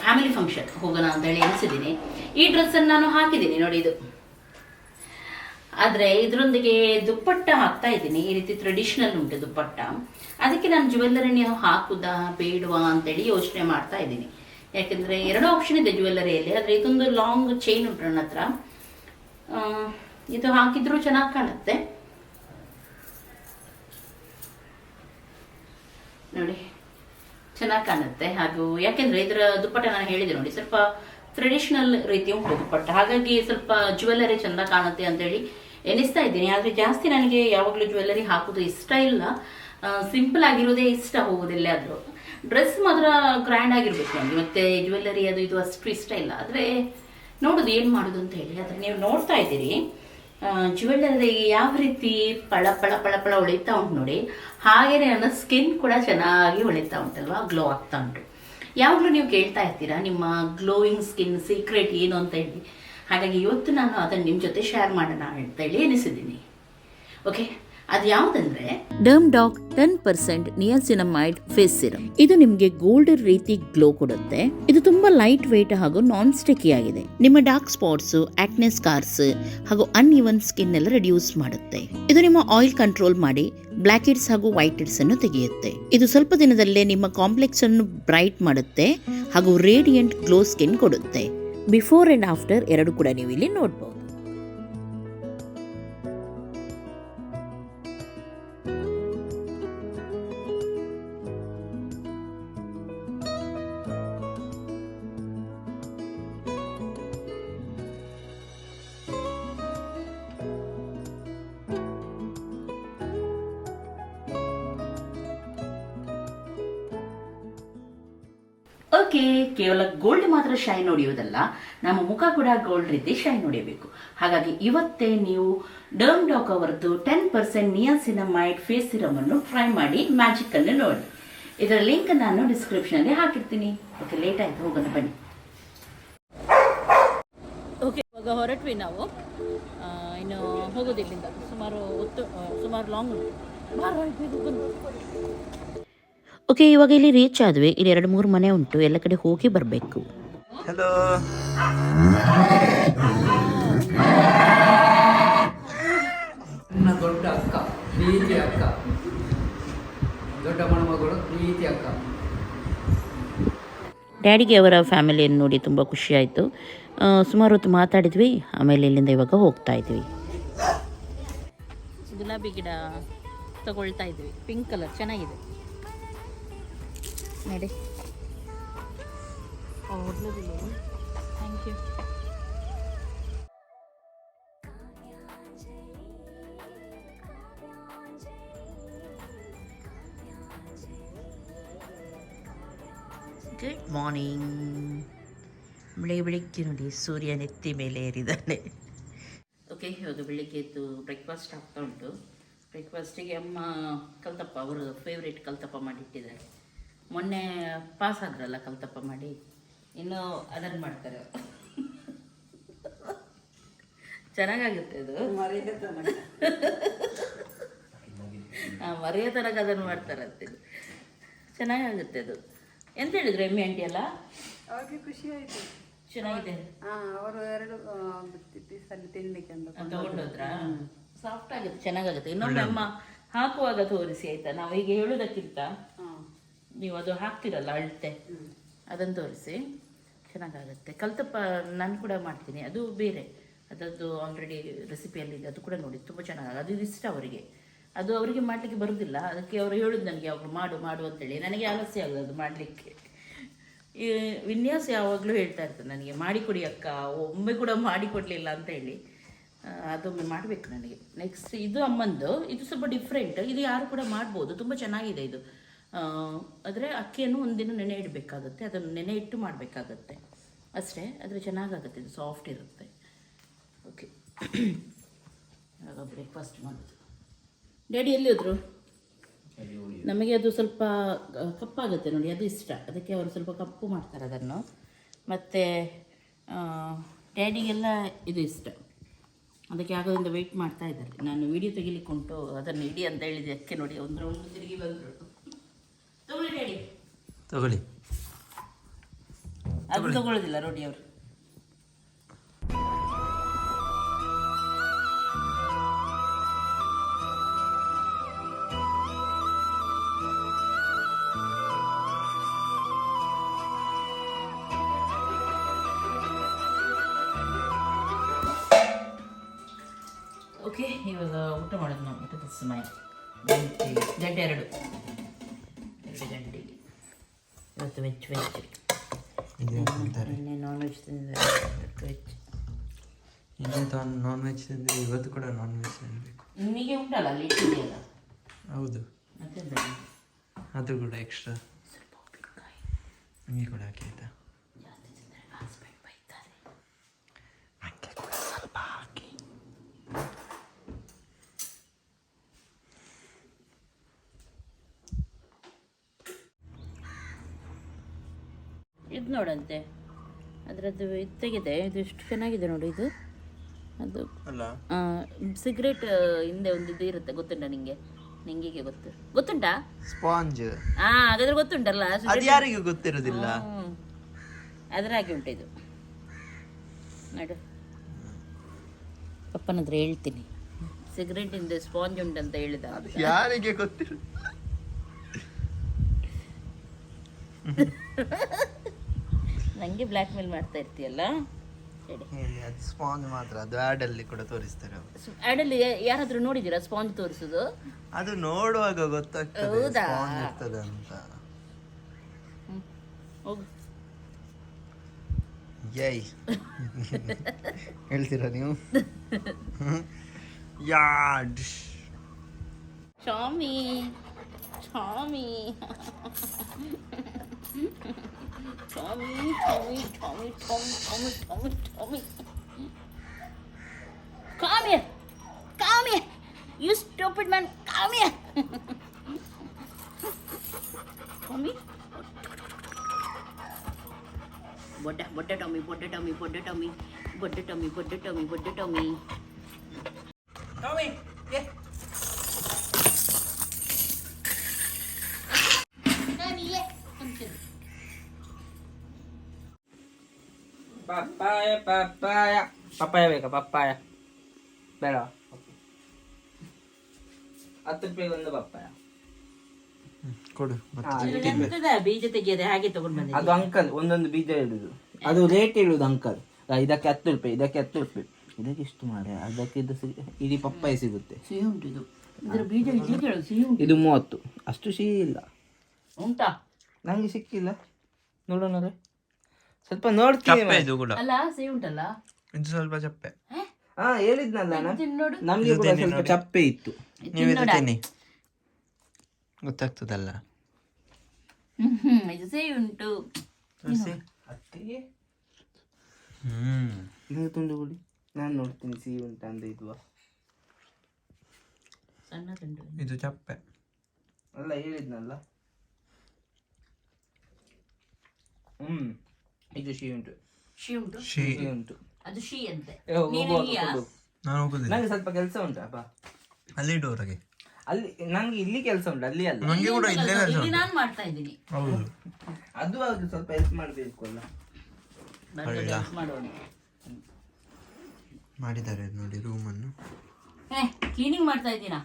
Family function ಹೋಗೋಣ ಅಂತ ಹೇಳಿ ಎನಿಸಿದ್ದೀನಿ ಈ ಡ್ರೆಸ್ಸನ್ನು ನಾನು ಹಾಕಿದ್ದೀನಿ, ನೋಡಿ ಇದು. ಆದರೆ ಇದರೊಂದಿಗೆ ದುಪ್ಪಟ್ಟ ಹಾಕ್ತಾ ಇದ್ದೀನಿ. ಈ ರೀತಿ ಟ್ರೆಡಿಷನಲ್ ಉಂಟು ದುಪ್ಪಟ್ಟ. ಅದಕ್ಕೆ ನಾನು ಜ್ಯುವೆಲ್ಲರಿನ ಹಾಕುದಾ, ಬೇಡವಾ ಅಂತೇಳಿ ಯೋಚನೆ ಮಾಡ್ತಾ ಇದ್ದೀನಿ. ಯಾಕೆಂದರೆ ಎರಡು ಆಪ್ಷನ್ ಇದೆ ಜ್ಯುವೆಲ್ಲರಿಯಲ್ಲಿ ಆದರೆ ಇದೊಂದು ಲಾಂಗ್ ಚೈನ್ ಉಂಟು ನನ್ನ ಹತ್ರ. ಇದು ಹಾಕಿದ್ರೂ ಚೆನ್ನಾಗಿ ಕಾಣುತ್ತೆ. ನೋಡಿ. ಚೆನ್ನಾಗಿ ಕಾಣುತ್ತೆ. ಹಾಗೂ ಯಾಕೆಂದ್ರೆ ಇದರ ದುಪ್ಪಟ್ಟ ನಾನು ಹೇಳಿದೆ ನೋಡಿ, ಸ್ವಲ್ಪ ಟ್ರೆಡಿಷನಲ್ ರೀತಿ ಉಂಟು ದುಪ್ಪಟ್ಟ. ಹಾಗಾಗಿ ಸ್ವಲ್ಪ ಜ್ಯುವೆಲ್ಲರಿ ಚೆಂದ ಕಾಣುತ್ತೆ ಅಂತೇಳಿ ಎನಿಸ್ತಾ ಇದ್ದೀನಿ. ಆದರೆ ಜಾಸ್ತಿ ನನಗೆ ಯಾವಾಗಲೂ ಜ್ಯುವೆಲ್ಲರಿ ಹಾಕೋದು ಇಷ್ಟ ಇಲ್ಲ. ಸಿಂಪಲ್ ಆಗಿರೋದೇ ಇಷ್ಟ ಹೋಗೋದಿಲ್ಲ ಆದರೂ. ಡ್ರೆಸ್ ಮಾತ್ರ ಗ್ರ್ಯಾಂಡ್ ಆಗಿರ್ಬೇಕು ನನಗೆ ಮತ್ತೆ ಜ್ಯುವೆಲ್ಲರಿ ಅದು ಇದು ಅಷ್ಟು ಇಷ್ಟ ಇಲ್ಲ. ಆದರೆ ನೋಡೋದು ಏನು ಮಾಡೋದು ಅಂತ ಹೇಳಿ. ಆದರೆ ನೀವು ನೋಡ್ತಾ ಇದ್ದೀರಿ ಜ್ಯುವೆಲ್ಲರಿ ಯಾವ ರೀತಿ ಪಳ ಪಳ ಪಳ ಪಳ ಉಳಿತಾ ಉಂಟು ನೋಡಿ. ಹಾಗೇನೆ ನನ್ನ ಸ್ಕಿನ್ ಕೂಡ ಚೆನ್ನಾಗಿ ಹೊಳಿತಾ ಉಂಟಲ್ವಾ? ಗ್ಲೋ ಆಗ್ತಾ ಉಂಟು. ಯಾವಾಗಲೂ ನೀವು ಕೇಳ್ತಾ ಇರ್ತೀರಾ, ನಿಮ್ಮ ಗ್ಲೋಯಿಂಗ್ ಸ್ಕಿನ್ ಸೀಕ್ರೆಟ್ ಏನು ಅಂತ ಹೇಳಿ? ಹಾಗಾಗಿ ಇವತ್ತು ನಾನು ಅದನ್ನು ನಿಮ್ಮ ಜೊತೆ ಶೇರ್ ಮಾಡೋಣ ಅಂತ ಹೇಳಿ ಎನಿಸಿದ್ದೀನಿ ಓಕೆ ಅದು ಯಾವುದಂದ್ರೆ? Derm doc ten percent niacinamide face serum ಇದು ನಿಮಗೆ ಗೋಲ್ಡನ್ ರೀತಿ ಗ್ಲೋ ಕೊಡುತ್ತೆ. ಇದು ತುಂಬಾ ಲೈಟ್ ವೇಟ್ ಹಾಗೂ ನಾನ್ ಸ್ಟಿಕ್ಕಿ ಆಗಿದೆ. ನಿಮ್ಮ ಡಾರ್ಕ್ ಸ್ಪಾಟ್ಸ್ ಆಕ್ನೆ ಸ್ಕಾರ್ಸ್ ಹಾಗೂ ಅನ್ ಇವನ್ ಸ್ಕಿನ್ ಎಲ್ಲ ರೆಡ್ಯೂಸ್ ಮಾಡುತ್ತೆ. ಇದು ನಿಮ್ಮ ಆಯಿಲ್ ಕಂಟ್ರೋಲ್ ಮಾಡಿ ಬ್ಲಾಕ್ ಇಡ್ಸ್ ಹಾಗೂ ವೈಟ್ ಹೆಡ್ಸ್ ಅನ್ನು ತೆಗೆಯುತ್ತೆ. ಇದು ಸ್ವಲ್ಪ ದಿನದಲ್ಲೇ ನಿಮ್ಮ ಕಾಂಪ್ಲೆಕ್ಸ್ ಅನ್ನು ಬ್ರೈಟ್ ಮಾಡುತ್ತೆ ಹಾಗೂ ರೇಡಿಯಂಟ್ ಗ್ಲೋ ಸ್ಕಿನ್ ಕೊಡುತ್ತೆ. ಬಿಫೋರ್ ಅಂಡ್ ಆಫ್ಟರ್ ಎರಡು ಕೂಡ ನೀವು ಇಲ್ಲಿ ನೋಡಬಹುದು ಶೈನ್ ಹೊಡೆಯೋದಲ್ಲ ನಮ್ಮ ಮುಖ ಕೂಡ ಗೋಲ್ಡ್ ರೀತಿ ಶೈನ್ ಹೊಡೆಯಬೇಕು ಹಾಗಾಗಿ ಇವತ್ತೇ ನೀವು ಡರ್ಮ್ ಡಾಕ್ ಅವರದ್ದು ten percent niacinamide face serum ಅನ್ನು ಟ್ರೈ ಮಾಡಿ ಮ್ಯಾಜಿಕ್ ಅನ್ನು ನೋಡಿ. ಇದರ ಲಿಂಕ್ ನಾನು ಡಿಸ್ಕ್ರಿಪ್ಷನ್ ಅಲ್ಲಿ ಹಾಕಿರ್ತೀನಿ. ಓಕೆ ಲೇಟ್ ಆಯ್ತು ಹೋಗೋಣ ಬನ್ನಿ. ಓಕೆ ಇವಾಗ ಹೊರಟ್ವಿ ನಾವು. ಇನ್ನು ಹೋಗೋದು ಇಲ್ಲಿಂದ ಸುಮಾರು ಹೊತ್ತು ಸುಮಾರು ಲಾಂಗ್ ಉಂಟು. ಓಕೆ ಇವಾಗ ಇಲ್ಲಿ ರೀಚ್ ಆದ್ವಿ. ಇಲ್ಲಿ ಎರಡು ಮೂರು ಮನೆ ಉಂಟು. ಎಲ್ಲ ಕಡೆ ಹೋಗಿ ಬರಬೇಕು. ಹಲೋ ನನ್ನ ದೊಡ್ಡ ಅಕ್ಕ ಪ್ರೀತಿ ಅಕ್ಕ. ದೊಡ್ಡ ಮಣಮಗಳು ಪ್ರೀತಿ ಅಕ್ಕ. ಡ್ಯಾಡಿಗೆ ಅವರ ಫ್ಯಾಮಿಲಿಯನ್ನು ನೋಡಿ ತುಂಬ ಖುಷಿ ಆಯಿತು ಸುಮಾರು ಹೊತ್ತು ಮಾತಾಡಿದ್ವಿ ಆಮೇಲೆ ಇಲ್ಲಿಂದ ಇವಾಗ ಹೋಗ್ತಾ ಇದ್ವಿ. ಗುಲಾಬಿ ಗಿಡ ತಗೊಳ್ತಾ ಇದ್ವಿ. ಪಿಂಕ್ ಕಲರ್ ಚೆನ್ನಾಗಿದೆ. ನೋಡಿ. ಥ್ಯಾಂಕ್ ಯು ಗುಡ್ ಮಾರ್ನಿಂಗ್ ಬೆಳಿಗ್ಗೆ ಬೆಳಿಗ್ಗೆ ನೋಡಿ ಸೂರ್ಯ ನೆತ್ತಿ ಮೇಲೆ ಏರಿದ್ದಾನೆ ಓಕೆ ಇವಾಗ ಬೆಳಿಗ್ಗೆ ಎದ್ದು ಬ್ರೇಕ್ಫಾಸ್ಟ್ ಆಗ್ತಾ ಉಂಟು ಬ್ರೇಕ್ಫಾಸ್ಟಿಗೆ ಅಮ್ಮ ಕಲ್ತಪ್ಪ ಅವರು ಫೇವ್ರೇಟ್ ಕಲ್ತಪ್ಪ ಮಾಡಿಟ್ಟಿದ್ದಾರೆ ಮೊನ್ನೆ ಪಾಸ್ ಆದ್ರಲ್ಲ ಕಲ್ತಪ್ಪ ಮಾಡಿ ಇನ್ನು ಅದನ್ನು ಮಾಡ್ತಾರೆ. ಚೆನ್ನಾಗಾಗುತ್ತೆ ಅದು ಹಾಂ ಮರೆಯೋ ತನಕ ಅದನ್ನು ಮಾಡ್ತಾರಂತೆ ಚೆನ್ನಾಗಾಗುತ್ತೆ ಅದು ಎಂತ ಹೇಳಿದ್ರು ಎಮ್ಮೆ ಆಂಟಿ ಅಲ್ಲ ಅವ್ರಿಗೆ ಖುಷಿ ಆಯ್ತು. ಚೆನ್ನಾಗಿದೆ. ಹಾ ಅವರು ಎರಡು ಪೀಸಲ್ಲಿ ತಿನ್ಲಿಕ್ಕೆ ಅಂತ ತಗೊಂಡೋದ್ರಾ? ಸಾಫ್ಟ್ ಆಗುತ್ತೆ ಚೆನ್ನಾಗಾಗುತ್ತೆ. ಇನ್ನೊಮ್ಮೆ ಅಮ್ಮ ಹಾಕುವಾಗ ತೋರಿಸಿ ಆಯ್ತಾ? ನಾವು ಹೀಗೆ ಹೇಳೋದಕ್ಕಿಂತ ಹಾ ನೀವು ಅದು ಹಾಕ್ತಿರಲ್ಲ ಅಳತೆ? ಅದನ್ನು ತೋರಿಸಿ. ಚೆನ್ನಾಗಾಗುತ್ತೆ. ಕಲ್ತಪ್ಪ, ನಾನು ಕೂಡ ಮಾಡ್ತೀನಿ. ಅದು ಬೇರೆ. ಅದರದ್ದು ಆಲ್ರೆಡಿ ರೆಸಿಪಿಯಲ್ಲಿದೆ ಅದು ಕೂಡ ನೋಡಿ, ತುಂಬ ಚೆನ್ನಾಗಿ ಅದು ಇಷ್ಟ ಅವರಿಗೆ. ಅದು ಅವರಿಗೆ ಮಾಡಲಿಕ್ಕೆ ಬರುವುದಿಲ್ಲ ಅದಕ್ಕೆ ಅವರು ಹೇಳುದು ನನಗೆ ಯಾವಾಗಲೂ ಮಾಡು ಮಾಡು ಅಂತೇಳಿ. ನನಗೆ ಆಲಸ್ಯ ಆಗೋದು ಅದು ಮಾಡಲಿಕ್ಕೆ. ಈ ವಿನ್ಯಾಸ ಯಾವಾಗಲೂ ಹೇಳ್ತಾ ಇರ್ತದೆ ನನಗೆ ಮಾಡಿಕೊಡಿ ಅಕ್ಕ, ಒಮ್ಮೆ ಕೂಡ ಮಾಡಿಕೊಡ್ಲಿಲ್ಲ ಅಂತ ಹೇಳಿ. ಅದೊಮ್ಮೆ ಮಾಡಬೇಕು ನನಗೆ. ನೆಕ್ಸ್ಟ್ ಇದು ಅಮ್ಮಂದು. ಇದು ಸ್ವಲ್ಪ ಡಿಫ್ರೆಂಟ್ ಇದು ಯಾರು ಕೂಡ ಮಾಡ್ಬೋದು. ತುಂಬ ಚೆನ್ನಾಗಿದೆ ಇದು. ಆದರೆ ಅಕ್ಕಿಯನ್ನು ಒಂದಿನ ನೆನೆ ಇಡಬೇಕಾಗುತ್ತೆ ಅದನ್ನು ನೆನೆ ಇಟ್ಟು ಮಾಡಬೇಕಾಗತ್ತೆ. ಅಷ್ಟೇ ಆದರೆ ಚೆನ್ನಾಗಾಗುತ್ತೆ ಇದು ಸಾಫ್ಟ್ ಇರುತ್ತೆ. ಓಕೆ ಆಗ ಬ್ರೇಕ್ಫಾಸ್ಟ್ ಮಾಡೋದು. ಡ್ಯಾಡಿ ಎಲ್ಲಿ ಹೋದರು? ನಮಗೆ ಅದು ಸ್ವಲ್ಪ ಕಪ್ಪಾಗುತ್ತೆ ನೋಡಿ ಅದು ಇಷ್ಟ. ಅದಕ್ಕೆ ಅವರು ಸ್ವಲ್ಪ ಕಪ್ಪು ಮಾಡ್ತಾರೆ ಅದನ್ನು. ಮತ್ತು ಡ್ಯಾಡಿಗೆಲ್ಲ ಇದು ಇಷ್ಟ. ಅದಕ್ಕೆ ಆಗೋದ್ರಿಂದ ವೆಯ್ಟ್ ಮಾಡ್ತಾ ಇದ್ದಾರೆ. ನಾನು ವಿಡಿಯೋ ತೆಗಿಲಿಕ್ಕೆ ಉಂಟು ಅದನ್ನು ಇಡಿ ಅಂತ ಹೇಳಿದೆ ಅಕ್ಕೆ ನೋಡಿ. ಒಂದು ರೌಂಡ್ ತಿರುಗಿ ಬಂದರು. ತಗೊಳ್ಳಿ ಅದು ತಗೊಳ್ಳೋದಿಲ್ಲ ರೋಟಿ ಅವರು. ಓಕೆ ಇವಾಗ ಊಟ ಮಾಡೋದು ನಾವು ಊಟದ ಸಮಯ. ಗಂಟೆ ಗಂಟೆ ಎರಡು ಎರಡು. ಗಂಟೆಗೆ ಇವತ್ತು ವೆಜ್ ವೆಜ್. ನಿನ್ನೆ ನಾನ್ ವೆಜ್. ತಿಂದು ವೆಜ್ ನಾನ್ ವೆಜ್ ತಿಂದರೆ ಇವತ್ತು ಕೂಡ ನಾನ್ ವೆಜ್ ತಿನ್ನಬೇಕು ನಿಮಗೆ ಉಂಟಲ್ಲ ಅಲ್ಲಿ ಇಟ್ಟಿದೆಯಲ್ಲ ಹೌದು? ಅದು ಕೂಡ ಎಕ್ಸ್ಟ್ರಾ ನಿಮಗೆ ಕೂಡ ಹಾಕಿ ಆಯ್ತಾ ಜಾಸ್ತಿ ತಿಂದರೆ ಹಸ್ಬೆಂಡ್ ಬೈತಾರೆ ನನಗೆ ಕೂಡ ಸ್ವಲ್ಪ ಹಾಕಿ ಇದು ನೋಡಂತೆ. ಅದರದ್ದು ಇದು ತೆಗಿದೆ ಇದು ಎಷ್ಟು ಚೆನ್ನಾಗಿದೆ ನೋಡಿ ಇದು. ಅದು ಸಿಗರೇಟ್ ಹಿಂದೆ ಒಂದು ಇದು ಇರುತ್ತೆ ಗೊತ್ತುಂಟಾ ನಿಂಗೆ? ನಿಂಗೆ ಗೊತ್ತು. ಗೊತ್ತುಂಟಾ? ಸ್ಪಾಂಜ್. ಹಾ ಹಾಗಾದ್ರೆ ಗೊತ್ತುಂಟಲ್ಲ ಅದು ಯಾರಿಗೂ ಗೊತ್ತಿರೋದಿಲ್ಲ. ಅದ್ರ ಹಾಗೆ ಉಂಟು ಇದು. ನೋಡು. ಪಪ್ಪನ ಹತ್ರ ಹೇಳ್ತೀನಿ. ಸಿಗರೇಟ್ ಇಂದ ಸ್ಪಾಂಜ್ ಉಂಟಂತ ಹೇಳಿದ. ಯಾರಿಗೆ ಗೊತ್ತಿರೋ ನಂಗೆ ಬ್ಲ್ಯಾಕ್ ಮೇಲ್ ಮಾಡ್ತಾ ಇರ್ತೀಯಲ್ಲ? ಅದು ಸ್ಪಾಂಜ್ ಮಾತ್ರ ಅದು ಆಡಲ್ಲಿ ಕೂಡ ತೋರಿಸ್ತಾರೆ ಅಲ್ಲಿ ಯಾರಾದ್ರೂ ನೋಡಿದ್ದೀರಾ ಸ್ಪಾಂಜ್ ತೋರಿಸೋದು? ಅದು ನೋಡುವಾಗ ಗೊತ್ತಾಗ್ತದೆ ಹೌದಾ? ಸ್ಪಾಂಜ್ ಇರ್ತದೆ ಅಂತ. ಹೋಗು. ಯೈ. ಹೇಳ್ತೀರಾ ನೀವು? ಯಾಡ್. ಸ್ವಾಮಿ ಸ್ವಾಮಿ Tommy, Tommy, Tommy, Tommy, Tommy, Tommy, Tommy. Come here. Come here. You stupid man. Come here. Tommy. Bodda, bodda Tommy, bodda Tommy, the Tommy. Bodda Tommy, bodda Tommy, the Tommy. Tommy. Papaya papaya papaya ಬೇಕಾ? Papaya ಬೇಡ. ಹತ್ತು ರೂಪಾಯಿಗೆ ಒಂದು papaya ಕೊಡು. ಬೀಜ ತೆಗೆಯದೆ ಹಾಗೆ ತಗೊಂಡ್ ಬಂದೆ ಅದು ಅಂಕಲ್ ಒಂದೊಂದು ಬೀಜ ಇಡುದು ಅದು ರೇಟ್ ಇಡುದು ಅಂಕಲ್. ಇದಕ್ಕೆ ಹತ್ತು ರೂಪಾಯಿ ಇದಕ್ಕೆ ಹತ್ತು ರೂಪಾಯಿ. ಇದಕ್ಕೆ ಇಷ್ಟು ಮಾರೆ ಅದಕ್ಕೆ ಇದು ಇಡೀ ಪಪ್ಪಾಯ ಸಿಗುತ್ತೆ. ಸಿಹಿ ಉಂಟು ಇದು. ಇದರ ಬೀಜ ಸಿಹಿ ಉಂಟು. ಇದು ಮೂವತ್ತು. ಅಷ್ಟು ಸಿಹಿ ಇಲ್ಲ. ಉಂಟಾ? ನಂಗೆ ಸಿಕ್ಕಿಲ್ಲ. ನೋಡೋಣ ರೀ. ಸ್ವಲ್ಪ ನೋಡ್ತೀನಿ ಚಪ್ಪೆ ಇದು ಕೂಡ. ಅಲ್ಲ ಸಿಹಿ ಉಂಟಲ್ಲ? ಇದು ಸ್ವಲ್ಪ ಚಪ್ಪೆ. ಹಾ? ಹೇಳಿದ್ನಲ್ಲ ನಾನು ನೋಡು ನಮ್ಗೆ ಕೂಡ ಸ್ವಲ್ಪ ಚಪ್ಪೆ ಇತ್ತು. ನೀವು ಇದು ತಿನ್ನಿ. ಗೊತ್ತಾಗ್ತದಲ್ಲ. ಹ್ಮ್ ಇದು ಸಿಹಿ ಉಂಟು. ಅತ್ತಿಗೆ? ಹ್ಮ್. ನೀವು ತುಂಡು ಬಿಡಿ. ನಾನು ನೋಡ್ತೀನಿ ಸಿಹಿ ಉಂಟಾ ಇದ್ವಾ. ಸಣ್ಣ ತುಂಡು. ಇದು ಚಪ್ಪೆ. ಅಲ್ಲ ಹೇಳಿದ್ನಲ್ಲ. ಹ್ಮ್. ಇದು ಶಿ ಉಂಟು. ಶಿ ಉಂಟು? ಶೀ. ಉಂಟು. ಅದು ಶಿ ಅಂತೆ. ಏ, ಹೋಗು, ನೀನು ಹೋಗು, ಇಲ್ಲಿಯಾ? ಹೋಗು. ನಾನು ಹೋಗುದಿಲ್ಲ. ನಂಗೆ ಸ್ವಲ್ಪ ಕೆಲಸ ಉಂಟು ಅಪ್ಪ. ಅಲ್ಲಿ ಇಡುವವರೆಗೆ ಅಲ್ಲಿ ನಂಗೆ ಇಲ್ಲಿ ಕೆಲಸ ಉಂಟು ಅಲ್ಲಿ ಅಲ್ಲ. ನಂಗೆ ಕೂಡ ಇಲ್ಲೇ ಕೆಲಸ. ಇಲ್ಲಿ ನಾನು ಮಾಡ್ತಾ ಇದ್ದೀನಿ. ಹೌದು. ಅದು ಅದು ಸ್ವಲ್ಪ ಹೆಲ್ಪ್ ಮಾಡಬೇಕು ಅಲ್ಲ. ಬಂದು ಮಾಡೋಣ. ಮಾಡಿದ್ದಾರೆ ನೋಡಿ ರೂಮನ್ನು ಏ ಕ್ಲೀನಿಂಗ್ ಮಾಡ್ತಾ ಇದ್ದೀನಾ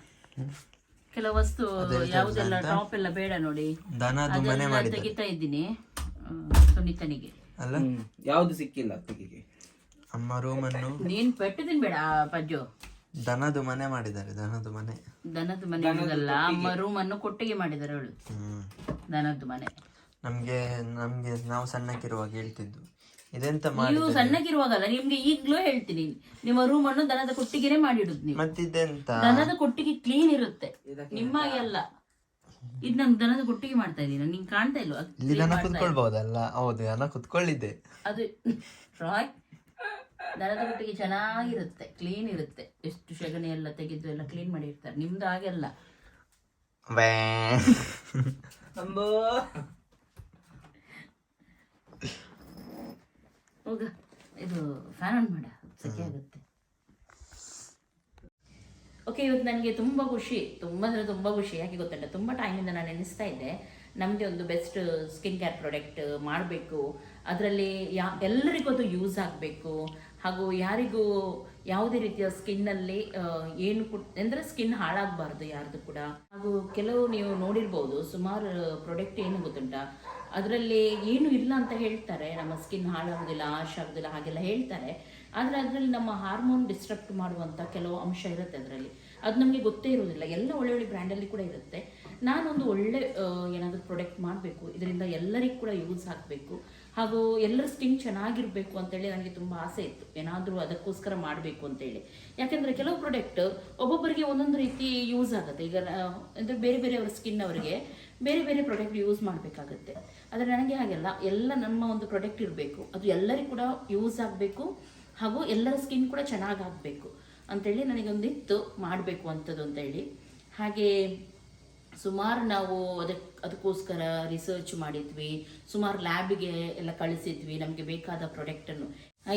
ಕೆಲವು ವಸ್ತು ಯಾವುದೆಲ್ಲ ಟಾಪ್ ಎಲ್ಲ ಬೇಡ ನೋಡಿ. ದನದು ಮನೆ ಅದೆಲ್ಲ ಮಾಡಿದ್ದಾರೆ. ತೆಗಿತಾ ಇದ್ದೀನಿ ಸುನೀತನಿಗೆ. ಅಲ್ಲ? ಯಾವ್ದು ಸಿಕ್ಕಿಲ್ಲ ಅತ್ತಿಗೆಗೆ? ಅಮ್ಮ ಅನ್ನು ನೀನ್ ಪೆಟ್ಟು ತಿನ್ಬೇಡ ಪಜ್ಜು. ದನದು ಮನೆ ಮಾಡಿದ್ದಾರೆ ದನದು ಮನೆ. ದನದ ಮನೆ ಅಲ್ಲ ಅಮ್ಮ ರೂಮ್ ಅನ್ನು ಕೊಟ್ಟಿಗೆ ಮಾಡಿದ್ದಾರೆ ಅವಳು. ಹ್ಮ್. ದನದ ಮನೆ. ನಮ್ಗೆ ನಮ್ಗೆ ನಾವು ಸಣ್ಣಕ್ಕಿರುವಾಗ ಹೇಳ್ತಿದ್ದು. ಇದೆಂತ ನೀವು ಮಾಡಿ ಸಣ್ಣಗಿರುವಾಗಲ್ಲ ನಿಮ್ಗೆ ಈಗ್ಲೂ ಹೇಳ್ತೀನಿ. ನಿಮ್ಮ ರೂಮ್ ಅನ್ನು ದನದ ಕೊಟ್ಟಿಗೆನೆ ಮಾಡಿಡುದು ನೀವು. ಮತ್ತಿದೆಂತ? ದನದ ಕೊಟ್ಟಿಗೆ ಕ್ಲೀನ್ ಇರುತ್ತೆ. ನಿಮ್ಮಾಗೆ ಅಲ್ಲ. ಇದು ನಾನು ದನದ ಕೊಟ್ಟಿಗೆ ಮಾಡ್ತಾ ಇದ್ದೀನಿ. ನಿಂಗೆ ಕಾಣ್ತಾ ಇಲ್ವಾ? ಇಲ್ಲಿ ದನ. ಕುತ್ಕೊಳ್ಬಹುದಲ್ಲ? ಹೌದು ದನ ಕುತ್ಕೊಳ್ಳಿದ್ದೆ. ಅದು ರಾಯ್ ದನದ ಕೊಟ್ಟಿಗೆ ಚೆನ್ನಾಗಿರುತ್ತೆ ಕ್ಲೀನ್ ಇರುತ್ತೆ. ಎಷ್ಟು ಸಗಣಿ ಎಲ್ಲ ತೆಗೆದು ಎಲ್ಲ ಕ್ಲೀನ್ ಮಾಡಿ ಇರ್ತಾರೆ ನಿಮ್ದು ಹಾಗೆಲ್ಲ. ಅಂಬೋ. ಹೋಗ. ಇದು ಫ್ಯಾನ್ ಆನ್ ಮಾಡ. ಸೆಕೆ ಆಗುತ್ತೆ. ಓಕೆ ಇವತ್ತು ನನಗೆ ತುಂಬ ಖುಷಿ, ತುಂಬ ಅಂದರೆ ತುಂಬ ಖುಷಿ. ಯಾಕೆ ಗೊತ್ತಲ್ಲ ತುಂಬ ಟೈಮಿಂದ ನಾನು ನೆನೆಸ್ತಾ ಇದ್ದೆ. ನಮಗೆ ಒಂದು ಬೆಸ್ಟ್ ಸ್ಕಿನ್ ಕೇರ್ ಪ್ರಾಡಕ್ಟ್ ಮಾಡಬೇಕು. ಅದರಲ್ಲಿ ಯಾ, ಎಲ್ಲರಿಗೂ ಅದು ಯೂಸ್ ಆಗಬೇಕು. ಹಾಗೂ ಯಾರಿಗೂ ಯಾವುದೇ ರೀತಿಯ ಸ್ಕಿನ್ನಲ್ಲಿ ಏನು ಅಂದರೆ ಸ್ಕಿನ್ ಹಾಳಾಗಬಾರ್ದು ಯಾರ್ದು ಕೂಡ. ಹಾಗೂ ಕೆಲವು ನೀವು ನೋಡಿರ್ಬೋದು, ಸುಮಾರು ಪ್ರಾಡಕ್ಟ್ ಏನು ಗೊತ್ತುಂಟ? ಅದರಲ್ಲಿ ಏನು ಇಲ್ಲ ಅಂತ ಹೇಳ್ತಾರೆ. ನಮ್ಮ ಸ್ಕಿನ್ ಹಾಳಾಗೋದಿಲ್ಲ ಆಶ್ ಆಗೋದಿಲ್ಲ, ಹಾಗೆಲ್ಲ ಹೇಳ್ತಾರೆ. ಆದರೆ ಅದರಲ್ಲಿ ನಮ್ಮ ಹಾರ್ಮೋನ್ ಡಿಸ್ಟ್ರಕ್ಟ್ ಮಾಡುವಂಥ ಕೆಲವು ಅಂಶ ಇರುತ್ತೆ ಅದರಲ್ಲಿ. ಅದು ನಮಗೆ ಗೊತ್ತೇ ಇರೋದಿಲ್ಲ ಎಲ್ಲ ಒಳ್ಳೆ ಒಳ್ಳೆ ಬ್ರ್ಯಾಂಡಲ್ಲಿ ಕೂಡ ಇರುತ್ತೆ. ನಾನೊಂದು ಒಳ್ಳೆ ಏನಾದರೂ ಪ್ರಾಡಕ್ಟ್ ಮಾಡಬೇಕು. ಇದರಿಂದ ಎಲ್ಲರಿಗೂ ಕೂಡ ಯೂಸ್ ಆಗಬೇಕು. ಹಾಗೂ ಎಲ್ಲರ ಸ್ಕಿನ್ ಚೆನ್ನಾಗಿರಬೇಕು ಅಂತೇಳಿ ನನಗೆ ತುಂಬ ಆಸೆ ಇತ್ತು. ಏನಾದರೂ ಅದಕ್ಕೋಸ್ಕರ ಮಾಡಬೇಕು ಅಂತೇಳಿ. ಯಾಕೆಂದರೆ ಕೆಲವು ಪ್ರಾಡಕ್ಟ್ ಒಬ್ಬೊಬ್ಬರಿಗೆ ಒಂದೊಂದು ರೀತಿ ಯೂಸ್ ಆಗುತ್ತೆ. ಈಗ ಅಂದರೆ ಬೇರೆ ಅವರ ಸ್ಕಿನ್ ಅವರಿಗೆ ಬೇರೆ ಬೇರೆ ಪ್ರಾಡಕ್ಟ್ ಯೂಸ್ ಮಾಡಬೇಕಾಗತ್ತೆ. ಆದರೆ ನನಗೆ ಹಾಗೆಲ್ಲ, ಎಲ್ಲ ನಮ್ಮ ಒಂದು ಪ್ರಾಡಕ್ಟ್ ಇರಬೇಕು. ಅದು ಎಲ್ಲರಿಗೂ ಕೂಡ ಯೂಸ್ ಆಗಬೇಕು. ಹಾಗೂ ಎಲ್ಲರ ಸ್ಕಿನ್ ಕೂಡ ಚೆನ್ನಾಗಿ ಆಗಬೇಕು. ಅಂತೇಳಿ ನನಗೊಂದಿತ್ತು ಮಾಡಬೇಕು ಅಂಥದ್ದು ಅಂತೇಳಿ. ಹಾಗೆ ಸುಮಾರು ನಾವು ಅದಕ್ಕೆ ಅದಕ್ಕೋಸ್ಕರ ರಿಸರ್ಚ್ ಮಾಡಿದ್ವಿ. ಸುಮಾರು ಲ್ಯಾಬಿಗೆ ಎಲ್ಲ ಕಳಿಸಿದ್ವಿ, ನಮಗೆ ಬೇಕಾದ ಪ್ರಾಡಕ್ಟನ್ನು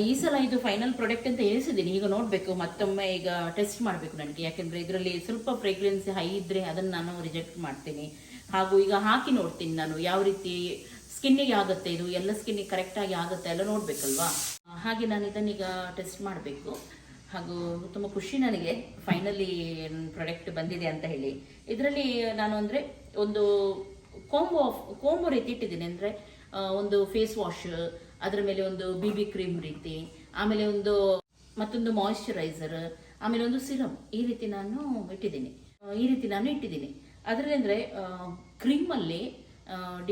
ಈ ಸಲ ಇದು ಫೈನಲ್ ಪ್ರಾಡಕ್ಟ್ ಅಂತ ಎಣಿಸಿದ್ದೀನಿ ಈಗ ನೋಡಬೇಕು, ಮತ್ತೊಮ್ಮೆ ಈಗ ಟೆಸ್ಟ್ ಮಾಡಬೇಕು ನನಗೆ. ಯಾಕೆಂದರೆ ಇದರಲ್ಲಿ ಸ್ವಲ್ಪ ಪ್ರೆಗ್ನೆನ್ಸಿ ಹೈ ಇದ್ದರೆ ಅದನ್ನು ನಾನು ರಿಜೆಕ್ಟ್ ಮಾಡ್ತೀನಿ. ಹಾಗೂ ಈಗ ಹಾಕಿ ನೋಡ್ತೀನಿ ನಾನು ಯಾವ ರೀತಿ ಸ್ಕಿನ್ನಿಗೆ ಆಗುತ್ತೆ ಇದು. ಎಲ್ಲ ಸ್ಕಿನ್ನಿಗೆ ಕರೆಕ್ಟಾಗಿ ಆಗುತ್ತೆ ಎಲ್ಲ ನೋಡಬೇಕಲ್ವಾ? ಹಾಗೆ ನಾನು ಇದನ್ನೀಗ ಟೆಸ್ಟ್ ಮಾಡಬೇಕು. ಹಾಗೂ ತುಂಬ ಖುಷಿ ನನಗೆ. ಫೈನಲಿ ಪ್ರಾಡಕ್ಟ್ ಬಂದಿದೆ ಅಂತ ಹೇಳಿ. ಇದರಲ್ಲಿ ನಾನು ಅಂದರೆ ಒಂದು ಕೋಂಬೋ ಕೋಂಬೋ ರೀತಿ ಇಟ್ಟಿದ್ದೀನಿ. ಅಂದರೆ ಒಂದು ಫೇಸ್ ವಾಶ್ ಅದರ ಮೇಲೆ ಒಂದು ಬಿ ಬಿ ಕ್ರೀಮ್ ರೀತಿ, ಆಮೇಲೆ ಒಂದು ಮತ್ತೊಂದು ಮಾಯಿಶ್ಚರೈಸರ್ ಆಮೇಲೆ ಒಂದು ಸಿರಮ್ ಈ ರೀತಿ ನಾನು ಇಟ್ಟಿದ್ದೀನಿ. ಈ ರೀತಿ ನಾನು ಇಟ್ಟಿದ್ದೀನಿ. ಅದರಲ್ಲಿ ಅಂದರೆ ಕ್ರೀಮಲ್ಲಿ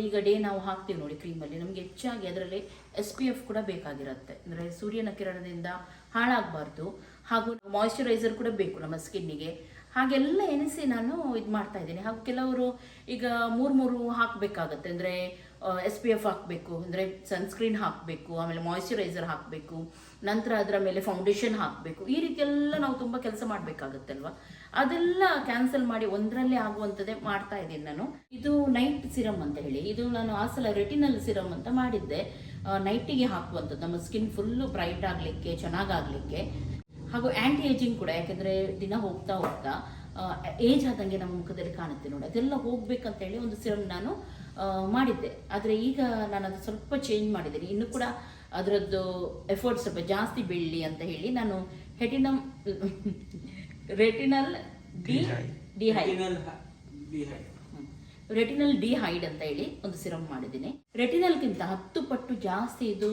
ಈಗ ಡೇ ನಾವು ಹಾಕ್ತೀವಿ ನೋಡಿ ಕ್ರೀಮಲ್ಲಿ ನಮಗೆ ಹೆಚ್ಚಾಗಿ ಅದರಲ್ಲಿ ಎಸ್ ಪಿ ಎಫ್ ಕೂಡ ಬೇಕಾಗಿರುತ್ತೆ. ಅಂದರೆ ಸೂರ್ಯನ ಕಿರಣದಿಂದ ಹಾಳಾಗಬಾರ್ದು. ಹಾಗೂ ಮಾಯಿಶ್ಚರೈಸರ್ ಕೂಡ ಬೇಕು ನಮ್ಮ ಸ್ಕಿನ್ನಿಗೆ ಹಾಗೆಲ್ಲ ಎನಿಸಿ ನಾನು ಇದು ಮಾಡ್ತಾ ಇದ್ದೀನಿ. ಹಾಗೂ ಕೆಲವರು ಈಗ ಮೂರು ಮೂರು ಹಾಕಬೇಕಾಗತ್ತೆ. ಅಂದರೆ ಎಸ್ ಪಿ ಎಫ್ ಹಾಕಬೇಕು, ಅಂದರೆ ಸನ್ಸ್ಕ್ರೀನ್ ಹಾಕಬೇಕು, ಆಮೇಲೆ ಮಾಯಿಶ್ಚರೈಸರ್ ಹಾಕಬೇಕು, ನಂತರ ಅದರ ಮೇಲೆ ಫೌಂಡೇಶನ್ ಹಾಕಬೇಕು, ಈ ರೀತಿ ಎಲ್ಲ ನಾವು ತುಂಬ ಕೆಲಸ ಮಾಡಬೇಕಾಗತ್ತಲ್ವಾ? ಅದೆಲ್ಲ ಕ್ಯಾನ್ಸಲ್ ಮಾಡಿ ಒಂದರಲ್ಲೇ ಆಗುವಂಥದ್ದೇ ಮಾಡ್ತಾ ಇದ್ದೀನಿ ನಾನು. ಇದು ನೈಟ್ ಸಿರಮ್ ಅಂತ ಹೇಳಿ, ಇದು ನಾನು ಆ ಸಲ ರೆಟಿನಲ್ ಸಿರಮ್ ಅಂತ ಮಾಡಿದ್ದೆ. ನೈಟಿಗೆ ಹಾಕುವಂಥದ್ದು, ನಮ್ಮ ಸ್ಕಿನ್ ಫುಲ್ಲು ಬ್ರೈಟ್ ಆಗಲಿಕ್ಕೆ, ಚೆನ್ನಾಗಾಗಲಿಕ್ಕೆ. ಹಾಗೂ ಆ್ಯಂಟಿ ಏಜಿಂಗ್ ಕೂಡ, ಯಾಕೆಂದರೆ ದಿನ ಹೋಗ್ತಾ ಹೋಗ್ತಾ ಏಜ್ ಆದಂಗೆ ನಮ್ಮ ಮುಖದಲ್ಲಿ ಕಾಣುತ್ತೆ ನೋಡಿ, ಅದೆಲ್ಲ ಹೋಗ್ಬೇಕಂತ ಹೇಳಿ ಒಂದು ಸಿರಮ್ ನಾನು ಮಾಡಿದ್ದೆ. ಆದರೆ ಈಗ ನಾನು ಅದು ಸ್ವಲ್ಪ ಚೇಂಜ್ ಮಾಡಿದ್ದೀನಿ. ಇನ್ನು ಕೂಡ ಅದರದ್ದು ಎಫರ್ಟ್ ಸ್ವಲ್ಪ ಜಾಸ್ತಿ ಬೀಳಲಿ ಅಂತ ಹೇಳಿ ನಾನು ಹೆಟಿನಮ್ ರೆಟಿನಲ್ ಡಿ ಡಿಹೈಡ್ ರೆಟಿನಲ್ ಡಿಹೈಡ್ ಅಂತ ಹೇಳಿ ಒಂದು ಸಿರಮ್ ಮಾಡಿದ್ದೀನಿ. ರೆಟಿನಲ್ಗಿಂತ ಹತ್ತು ಪಟ್ಟು ಜಾಸ್ತಿ ಇದು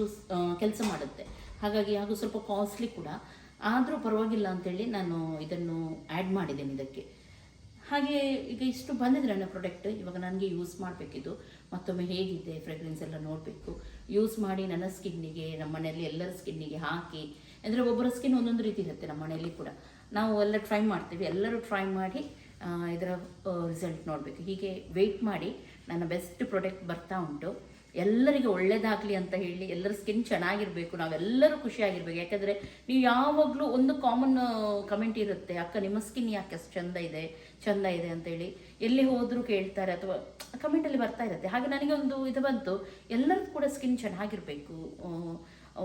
ಕೆಲಸ ಮಾಡುತ್ತೆ. ಹಾಗಾಗಿ ಹಾಗೂ ಸ್ವಲ್ಪ ಕಾಸ್ಟ್ಲಿ ಕೂಡ. ಆದರೂ ಪರವಾಗಿಲ್ಲ ಅಂತೇಳಿ ನಾನು ಇದನ್ನು ಆ್ಯಡ್ ಮಾಡಿದ್ದೇನೆ ಇದಕ್ಕೆ. ಹಾಗೆ ಈಗ ಇಷ್ಟು ಬಂದಿದೆ ನನ್ನ ಪ್ರಾಡಕ್ಟ್ ಇವಾಗ ನನಗೆ ಯೂಸ್ ಮಾಡಬೇಕಿದ್ದು ಮತ್ತೊಮ್ಮೆ ಹೇಗಿದೆ ಫ್ರೆಗ್ರೆನ್ಸ್ ಎಲ್ಲ ನೋಡಬೇಕು. ಯೂಸ್ ಮಾಡಿ ನನ್ನ ಸ್ಕಿನ್ನಿಗೆ ನಮ್ಮ ಮನೆಯಲ್ಲಿ ಎಲ್ಲರ ಸ್ಕಿನ್ನಿಗೆ ಹಾಕಿ, ಅಂದರೆ ಒಬ್ಬರ ಸ್ಕಿನ್ ಒಂದೊಂದು ರೀತಿ ಇರುತ್ತೆ ನಮ್ಮ ಮನೆಯಲ್ಲಿ ಕೂಡ. ನಾವು ಎಲ್ಲ ಟ್ರೈ ಮಾಡ್ತೀವಿ, ಎಲ್ಲರೂ ಟ್ರೈ ಮಾಡಿ ಇದರ ರಿಸಲ್ಟ್ ನೋಡಬೇಕು. ಹೀಗೆ ವೆಯ್ಟ್ ಮಾಡಿ ನನ್ನ ಬೆಸ್ಟ್ ಪ್ರಾಡಕ್ಟ್ ಬರ್ತಾ ಉಂಟು. ಎಲ್ಲರಿಗೂ ಒಳ್ಳೇದಾಗಲಿ ಅಂತ ಹೇಳಿ ಎಲ್ಲರ ಸ್ಕಿನ್ ಚೆನ್ನಾಗಿರಬೇಕು, ನಾವೆಲ್ಲರೂ ಖುಷಿಯಾಗಿರ್ಬೇಕು. ಯಾಕಂದರೆ ನೀವು ಯಾವಾಗಲೂ ಒಂದು ಕಾಮನ್ ಕಮೆಂಟ್ ಇರುತ್ತೆ, ಅಕ್ಕ, ನಿಮ್ಮ ಸ್ಕಿನ್ ಯಾಕೆ ಅಷ್ಟು ಚಂದ ಇದೆ? ಚಂದ ಇದೆ ಅಂತೇಳಿ ಎಲ್ಲಿ ಹೋದರೂ ಕೇಳ್ತಾರೆ ಅಥವಾ ಕಮೆಂಟಲ್ಲಿ ಬರ್ತಾ ಇರುತ್ತೆ. ಹಾಗೆ ನನಗೆ ಒಂದು ಇದು ಬಂತು. ಎಲ್ಲರದ್ದು ಕೂಡ ಸ್ಕಿನ್ ಚೆನ್ನಾಗಿರಬೇಕು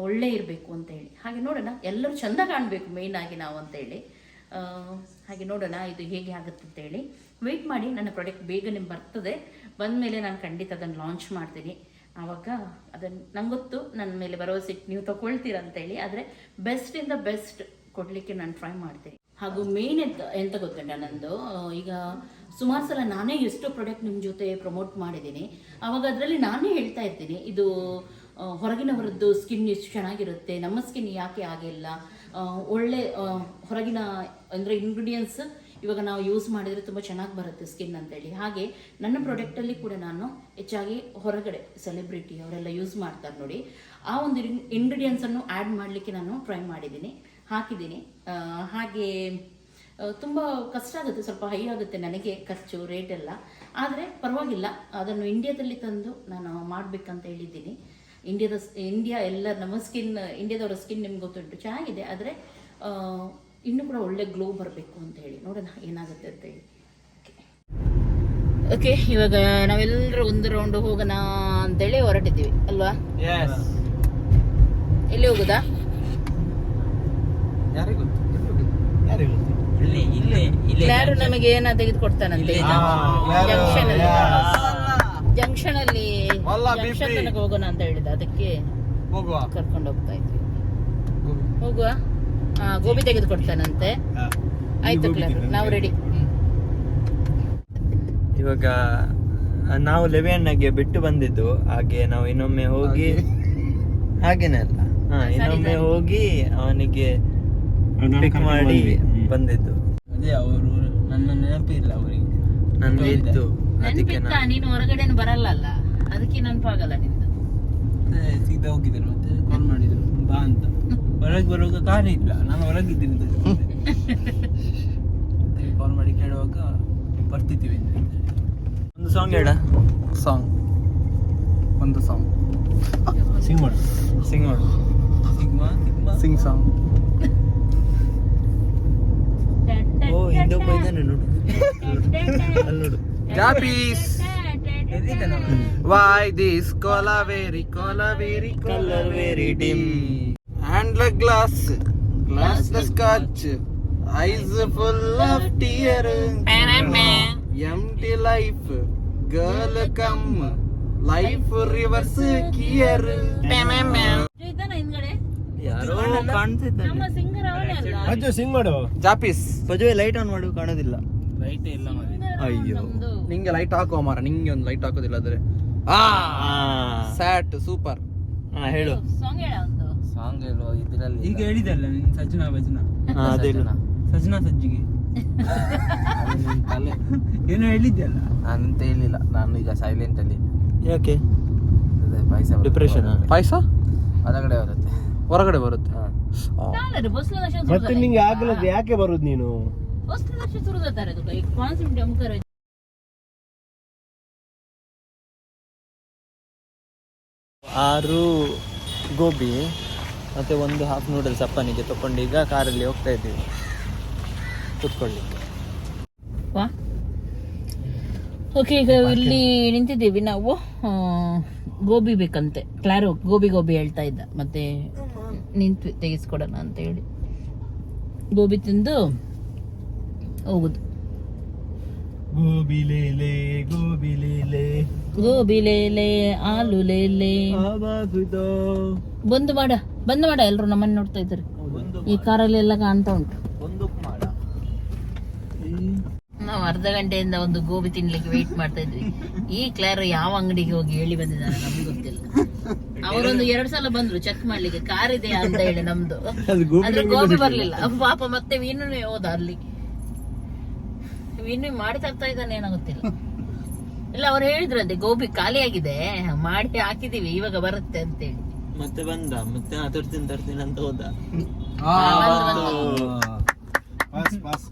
ಒಳ್ಳೆ ಇರಬೇಕು ಅಂತ ಹೇಳಿ ಹಾಗೆ ನೋಡೋಣ. ಎಲ್ಲರೂ ಚಂದ ಕಾಣಬೇಕು ಮೇಯ್ನಾಗಿ ನಾವು ಅಂತೇಳಿ. ಹಾಗೆ ನೋಡೋಣ ಇದು ಹೇಗೆ ಆಗುತ್ತೆ ಅಂತೇಳಿ. ವೆಯ್ಟ್ ಮಾಡಿ. ನನ್ನ ಪ್ರಾಡಕ್ಟ್ ಬೇಗ ನಿಮ್ಗೆ ಬರ್ತದೆ. ಬಂದ ಮೇಲೆ ನಾನು ಖಂಡಿತ ಅದನ್ನು ಲಾಂಚ್ ಮಾಡ್ತೀನಿ. ಆವಾಗ ಅದನ್ನು ನಂಗೊತ್ತು ಗೊತ್ತು ನನ್ನ ಮೇಲೆ ಬರೋ ಸಿಟ್ಟು ನೀವು ತಗೊಳ್ತೀರ ಅಂತೇಳಿ. ಆದರೆ ಬೆಸ್ಟಿಂದ ಬೆಸ್ಟ್ ಕೊಡಲಿಕ್ಕೆ ನಾನು ಟ್ರೈ ಮಾಡ್ತೀನಿ. ಹಾಗೂ ಮೇನ್ ಎಂತ ಎಂತ ಗೊತ್ತುಂಟ ನಂದು? ಈಗ ಸುಮಾರು ಸಲ ನಾನೇ ಎಷ್ಟೋ ಪ್ರಾಡಕ್ಟ್ ನಿಮ್ಮ ಜೊತೆ ಪ್ರಮೋಟ್ ಮಾಡಿದ್ದೀನಿ. ಆವಾಗ ಅದರಲ್ಲಿ ನಾನೇ ಹೇಳ್ತಾ ಇರ್ತೀನಿ, ಇದು ಹೊರಗಿನವರದ್ದು ಸ್ಕಿನ್ ಎಷ್ಟು ಚೆನ್ನಾಗಿರುತ್ತೆ, ನಮ್ಮ ಸ್ಕಿನ್ ಯಾಕೆ ಆಗಿಲ್ಲ ಒಳ್ಳೆ ಹೊರಗಿನ, ಅಂದರೆ ಇಂಗ್ರೀಡಿಯೆಂಟ್ಸ್ ಇವಾಗ ನಾವು ಯೂಸ್ ಮಾಡಿದರೆ ತುಂಬ ಚೆನ್ನಾಗಿ ಬರುತ್ತೆ ಸ್ಕಿನ್ ಅಂತೇಳಿ. ಹಾಗೆ ನನ್ನ ಪ್ರಾಡಕ್ಟಲ್ಲಿ ಕೂಡ ನಾನು ಹೆಚ್ಚಾಗಿ ಹೊರಗಡೆ ಸೆಲೆಬ್ರಿಟಿ ಅವರೆಲ್ಲ ಯೂಸ್ ಮಾಡ್ತಾರೆ ನೋಡಿ. ಆ ಒಂದು ಇಂಗ್ರೀಡಿಯೆಂಟ್ಸನ್ನು ಆ್ಯಡ್ ಮಾಡಲಿಕ್ಕೆ ನಾನು ಟ್ರೈ ಮಾಡಿದ್ದೀನಿ. ಹಾಕಿದ್ದೀನಿ. ಹಾಗೆ ತುಂಬ ಕಷ್ಟ ಆಗುತ್ತೆ ಸ್ವಲ್ಪ ಹೈ ಆಗುತ್ತೆ ನನಗೆ ಖರ್ಚು ರೇಟ್ ಎಲ್ಲ. ಆದರೆ ಪರವಾಗಿಲ್ಲ ಅದನ್ನು ಇಂಡಿಯಾದಲ್ಲಿ ತಂದು ನಾನು ಮಾಡಬೇಕಂತ ಹೇಳಿದ್ದೀನಿ. ಇಂಡಿಯಾದ ಇಂಡಿಯಾ ಎಲ್ಲ ನಮ್ಮ ಸ್ಕಿನ್ ಇಂಡಿಯಾದವರ ಸ್ಕಿನ್ ನಿಮ್ಗೆ ಗೊತ್ತುಂಟು ಚೆನ್ನಾಗಿದೆ. ಆದರೆ ಇನ್ನೂ ಕೂಡ ಒಳ್ಳೆ ಗ್ಲೋ ಬರಬೇಕು ಅಂತ ಹೇಳಿ. ನೋಡೋಣ ಏನಾಗುತ್ತೆ ಅಂತ ಹೇಳಿ. ಓಕೆ ಇವಾಗ ನಾವೆಲ್ಲರೂ ಒಂದು ರೌಂಡ್ ಹೋಗೋಣ ಅಂತೇಳಿ ಹೊರಟಿದ್ದೀವಿ ಅಲ್ವಾ? ಎಲ್ಲಿ ಹೋಗುದಾ? ಯಾರಿಗೂ ಇಲ್ಲೇ ಇಲ್ಲೇ ಇಲ್ಲೇ ಯಾರು ನಮಗೆ ಏನ ತೆಗೆದುಕೊಡ್ತಾನಂತೆ? ಹಾ, ಜಂಕ್ಷನ್ ಅಲ್ಲಿ. ಜಂಕ್ಷನ್ ಅಲ್ಲಿ ಜಂಕ್ಷನ್ ತನಕ ಹೋಗೋಣ ಅಂತ ಹೇಳಿದ. ಅದಕ್ಕೆ ಹೋಗುವ. ಕರ್ಕೊಂಡು ಹೋಗ್ತಾ ಇದ್ವಿ. ಹೋಗುವ? ಹಾ ಗೋಬಿ ತೆಗೆದುಕೊಡ್ತಾನಂತೆ. ಆಯ್ತು ಕ್ಲಾರ್ ನಾವು ರೆಡಿ ಇವಾಗ ನಾವು ಲೆವೆನ್ನಾಗೆ ಬಿಟ್ಟು ಬಂದಿದ್ದು. ಹಾಗೆ ನಾವು ಇನ್ನೊಮ್ಮೆ ಹೋಗಿ ಹಾಗೇನೆ ಅಲ್ಲ? ಹಾ ಇನ್ನೊಮ್ಮೆ ಹೋಗಿ ಅವನಿಗೆ ಪಿಕ್ ಮಾಡಿ ಬಂದಿದ್ದು. ಅದೇ ಅವರು ನನ್ನ ನೆನಪಿಲ್ಲ ಅವರಿಗೆ. ನಾನು ಇತ್ತು ಅದಕ್ಕೆ ನೀನು ಹೊರಗಡೆ ಬರಲ್ಲ ಅಲ್ಲ ಅದಕ್ಕೆ ನೆನಪಾಗಲ್ಲ ನಿಂದು. ಸೀದಾ ಹೋಗಿದ್ರು ಮತ್ತೆ ಕಾಲ್ ಮಾಡಿದ್ರು ಬಾ ಅಂತ. ಹೊರಗೆ ಬರುವಾಗ ಕಾರ್ ಇಲ್ಲ. ನಾನು ಹೊರಗಿದ್ದೀನಿ ಕಾಲ್ ಮಾಡಿ ಕೇಳುವಾಗ ಬರ್ತಿದ್ದೀವಿ ಒಂದು ಸಾಂಗ್ ಹೇಳ. ಸಾಂಗ್ ಒಂದು ಸಾಂಗ್ ಸಿಂಗ್ ಮಾಡು. ಸಿಂಗ್ ಮಾಡು. ಸಿಗ್ಮಾ ಸಿಂಗ್ ಸಾಂಗ್ ಓ ಹಿಂದೊಬ್ಬ ಇದ್ದಾನೆ ನೋಡು ಅಲ್ಲಿ ನೋಡು ಜಾಪೀಸ್ why this kolaveri kolaveri colour very dim hand glass glass the scotch eyes full of tear empty life girl come life reverse gear ಇದ್ದಾನ ಹಿಂದ್ಗಡೆ ಯಾರೋ ಕಾಣ್ತಿದ್ದಾನೆ ಸಿಂಗರ್ ಸಿಂಗ್ ಮಾಡು. ಜಾಪಿಸ್. ಪಜುವೆ ಲೈಟ್ ಆನ್ ಮಾಡು ಕಾಣೋದಿಲ್ಲ. ಲೈಟ್ ಇಲ್ಲ ಮಾಡಿ ಅಯ್ಯೋ. ನಿಂಗೆ ಲೈಟ್ ಹಾಕುವ ಮಾರ ನಿಂಗೆ ಒಂದು ಲೈಟ್ ಹಾಕೋದಿಲ್ಲ ಆದ್ರೆ ಆ ಸ್ಯಾಟ್ ಸೂಪರ್ ಹಾ ಹೇಳು. ಸಾಂಗ್ ಹೇಳ ಒಂದು. ಸಾಂಗ್ ಹೇಳು ಇದರಲ್ಲಿ ಈಗ ಹೇಳಿದಲ್ಲ ನಿನ್ ಸಜ್ಜನ ಭಜನ? ಹಾ ಅದೇಳು ಸಜ್ಜನ ಸಜ್ಜಿಗೆ. ಏನೋ ನಾನು ಅಂತ ಹೇಳಿಲ್ಲ. ನಾನು ಈಗ ಸೈಲೆಂಟ್ ಅಲ್ಲಿ ಯಾಕೆ? ಬರುತ್ತೆ. ಡಿಪ್ರೆಷನ್. ಪಾಯಸ? ಹೊರಗಡೆ ಬರುತ್ತೆ. ಹೊರಗಡೆ ಬರುತ್ತೆ. ಮತ್ತೆ ನಿಂಗೆ ಯಾಕೆ ಬರುದು ನೀನು? ಆರು ಗೋಬಿ ಮತ್ತೆ ಒಂದು ಹಾಫ್ ನೂಡಲ್ಸ್ ಅಪ್ಪನಿಗೆ ತಕೊಂಡು ಈಗ ಕಾರಲ್ಲಿ ಹೋಗ್ತಾ ಇದ್ದೀವಿ. ಕುತ್ಕೊಳ್ಳಿಕ್ಕೆ ವಾ. ಓಕೆ ಈಗ ಇಲ್ಲಿ ನಿಂತಿದ್ದೀವಿ ನಾವು. ಆ, ಗೋಬಿ ಬೇಕಂತೆ. ಕ್ಲಾರೋ ಗೋಬಿ ಗೋಬಿ ಹೇಳ್ತಾ ಇದ್ದ. ಮತ್ತೆ ನಿಂತು ತೆಗೆಸ್ಕೊಡೋಣ ಅಂತ ಹೇಳಿ ಗೋಬಿ ತಿಂದು ಹೋಗುದು. ಗೋಬಿ ಲೇಲೆ ಗೋಬಿ ಲೇಲೆ ಗೋಬಿ ಲೇಲೆ ಆಲು ಲೇಲೆ ಬಂದು ಮಾಡ ಬಂದು ಮಾಡ ಎಲ್ರು ನಮ್ಮನ್ನ ನೋಡ್ತಾ ಇದ್ದಾರೆ. ಈ ಕಾರಲ್ಲಿ ಎಲ್ಲ ಕಾಣ್ತಾ ಉಂಟು. ನಾವು ಅರ್ಧ ಗಂಟೆಯಿಂದ ಒಂದು ಗೋಬಿ ತಿನ್ಲಿಕ್ಕೆ ವೇಟ್ ಮಾಡ್ತಾ ಇದ್ವಿ. ಈ ಕ್ಲಾರ್ ಯಾವ ಅಂಗಡಿಗೆ ಹೋಗಿ ಹೇಳಿ ಬಂದಿದ್ದಾರೆ ನಮ್ಗೆ? ಅವರೊಂದು ಎರಡ್ ಸಲ ಬಂದ್ರು ಚೆಕ್ ಮಾಡ್ಲಿಕ್ಕೆ. ಕಾರ್ ಇದೆ ಅಂತ ಹೇಳಿ ನಮ್ದು. ಅಂದ್ರೆ ಗೋಬಿ ಬರ್ಲಿಲ್ಲ. ಅಪ್ಪ ಪಾಪ ಮತ್ತೆ ವೀನು ಹೋದ ಅಲ್ಲಿ. ವಿನು ಮಾಡಿ ತರ್ತಾ ಇದ್ದಾನೆ ಏನೋ ಗೊತ್ತಿಲ್ಲ ಇಲ್ಲ ಅವ್ರು ಹೇಳಿದ್ರಂತೆ ಗೋಬಿ ಖಾಲಿ ಆಗಿದೆ ಮಾಡಿ ಹಾಕಿದೀವಿ ಇವಾಗ ಬರುತ್ತೆ ಅಂತ ಹೇಳಿ ಮತ್ತೆ ಬಂದ? ಮತ್ತೆ ತರ್ತೀನಿ ತರ್ತೀನಿ ಅಂತ ಹೋದ? Pass pass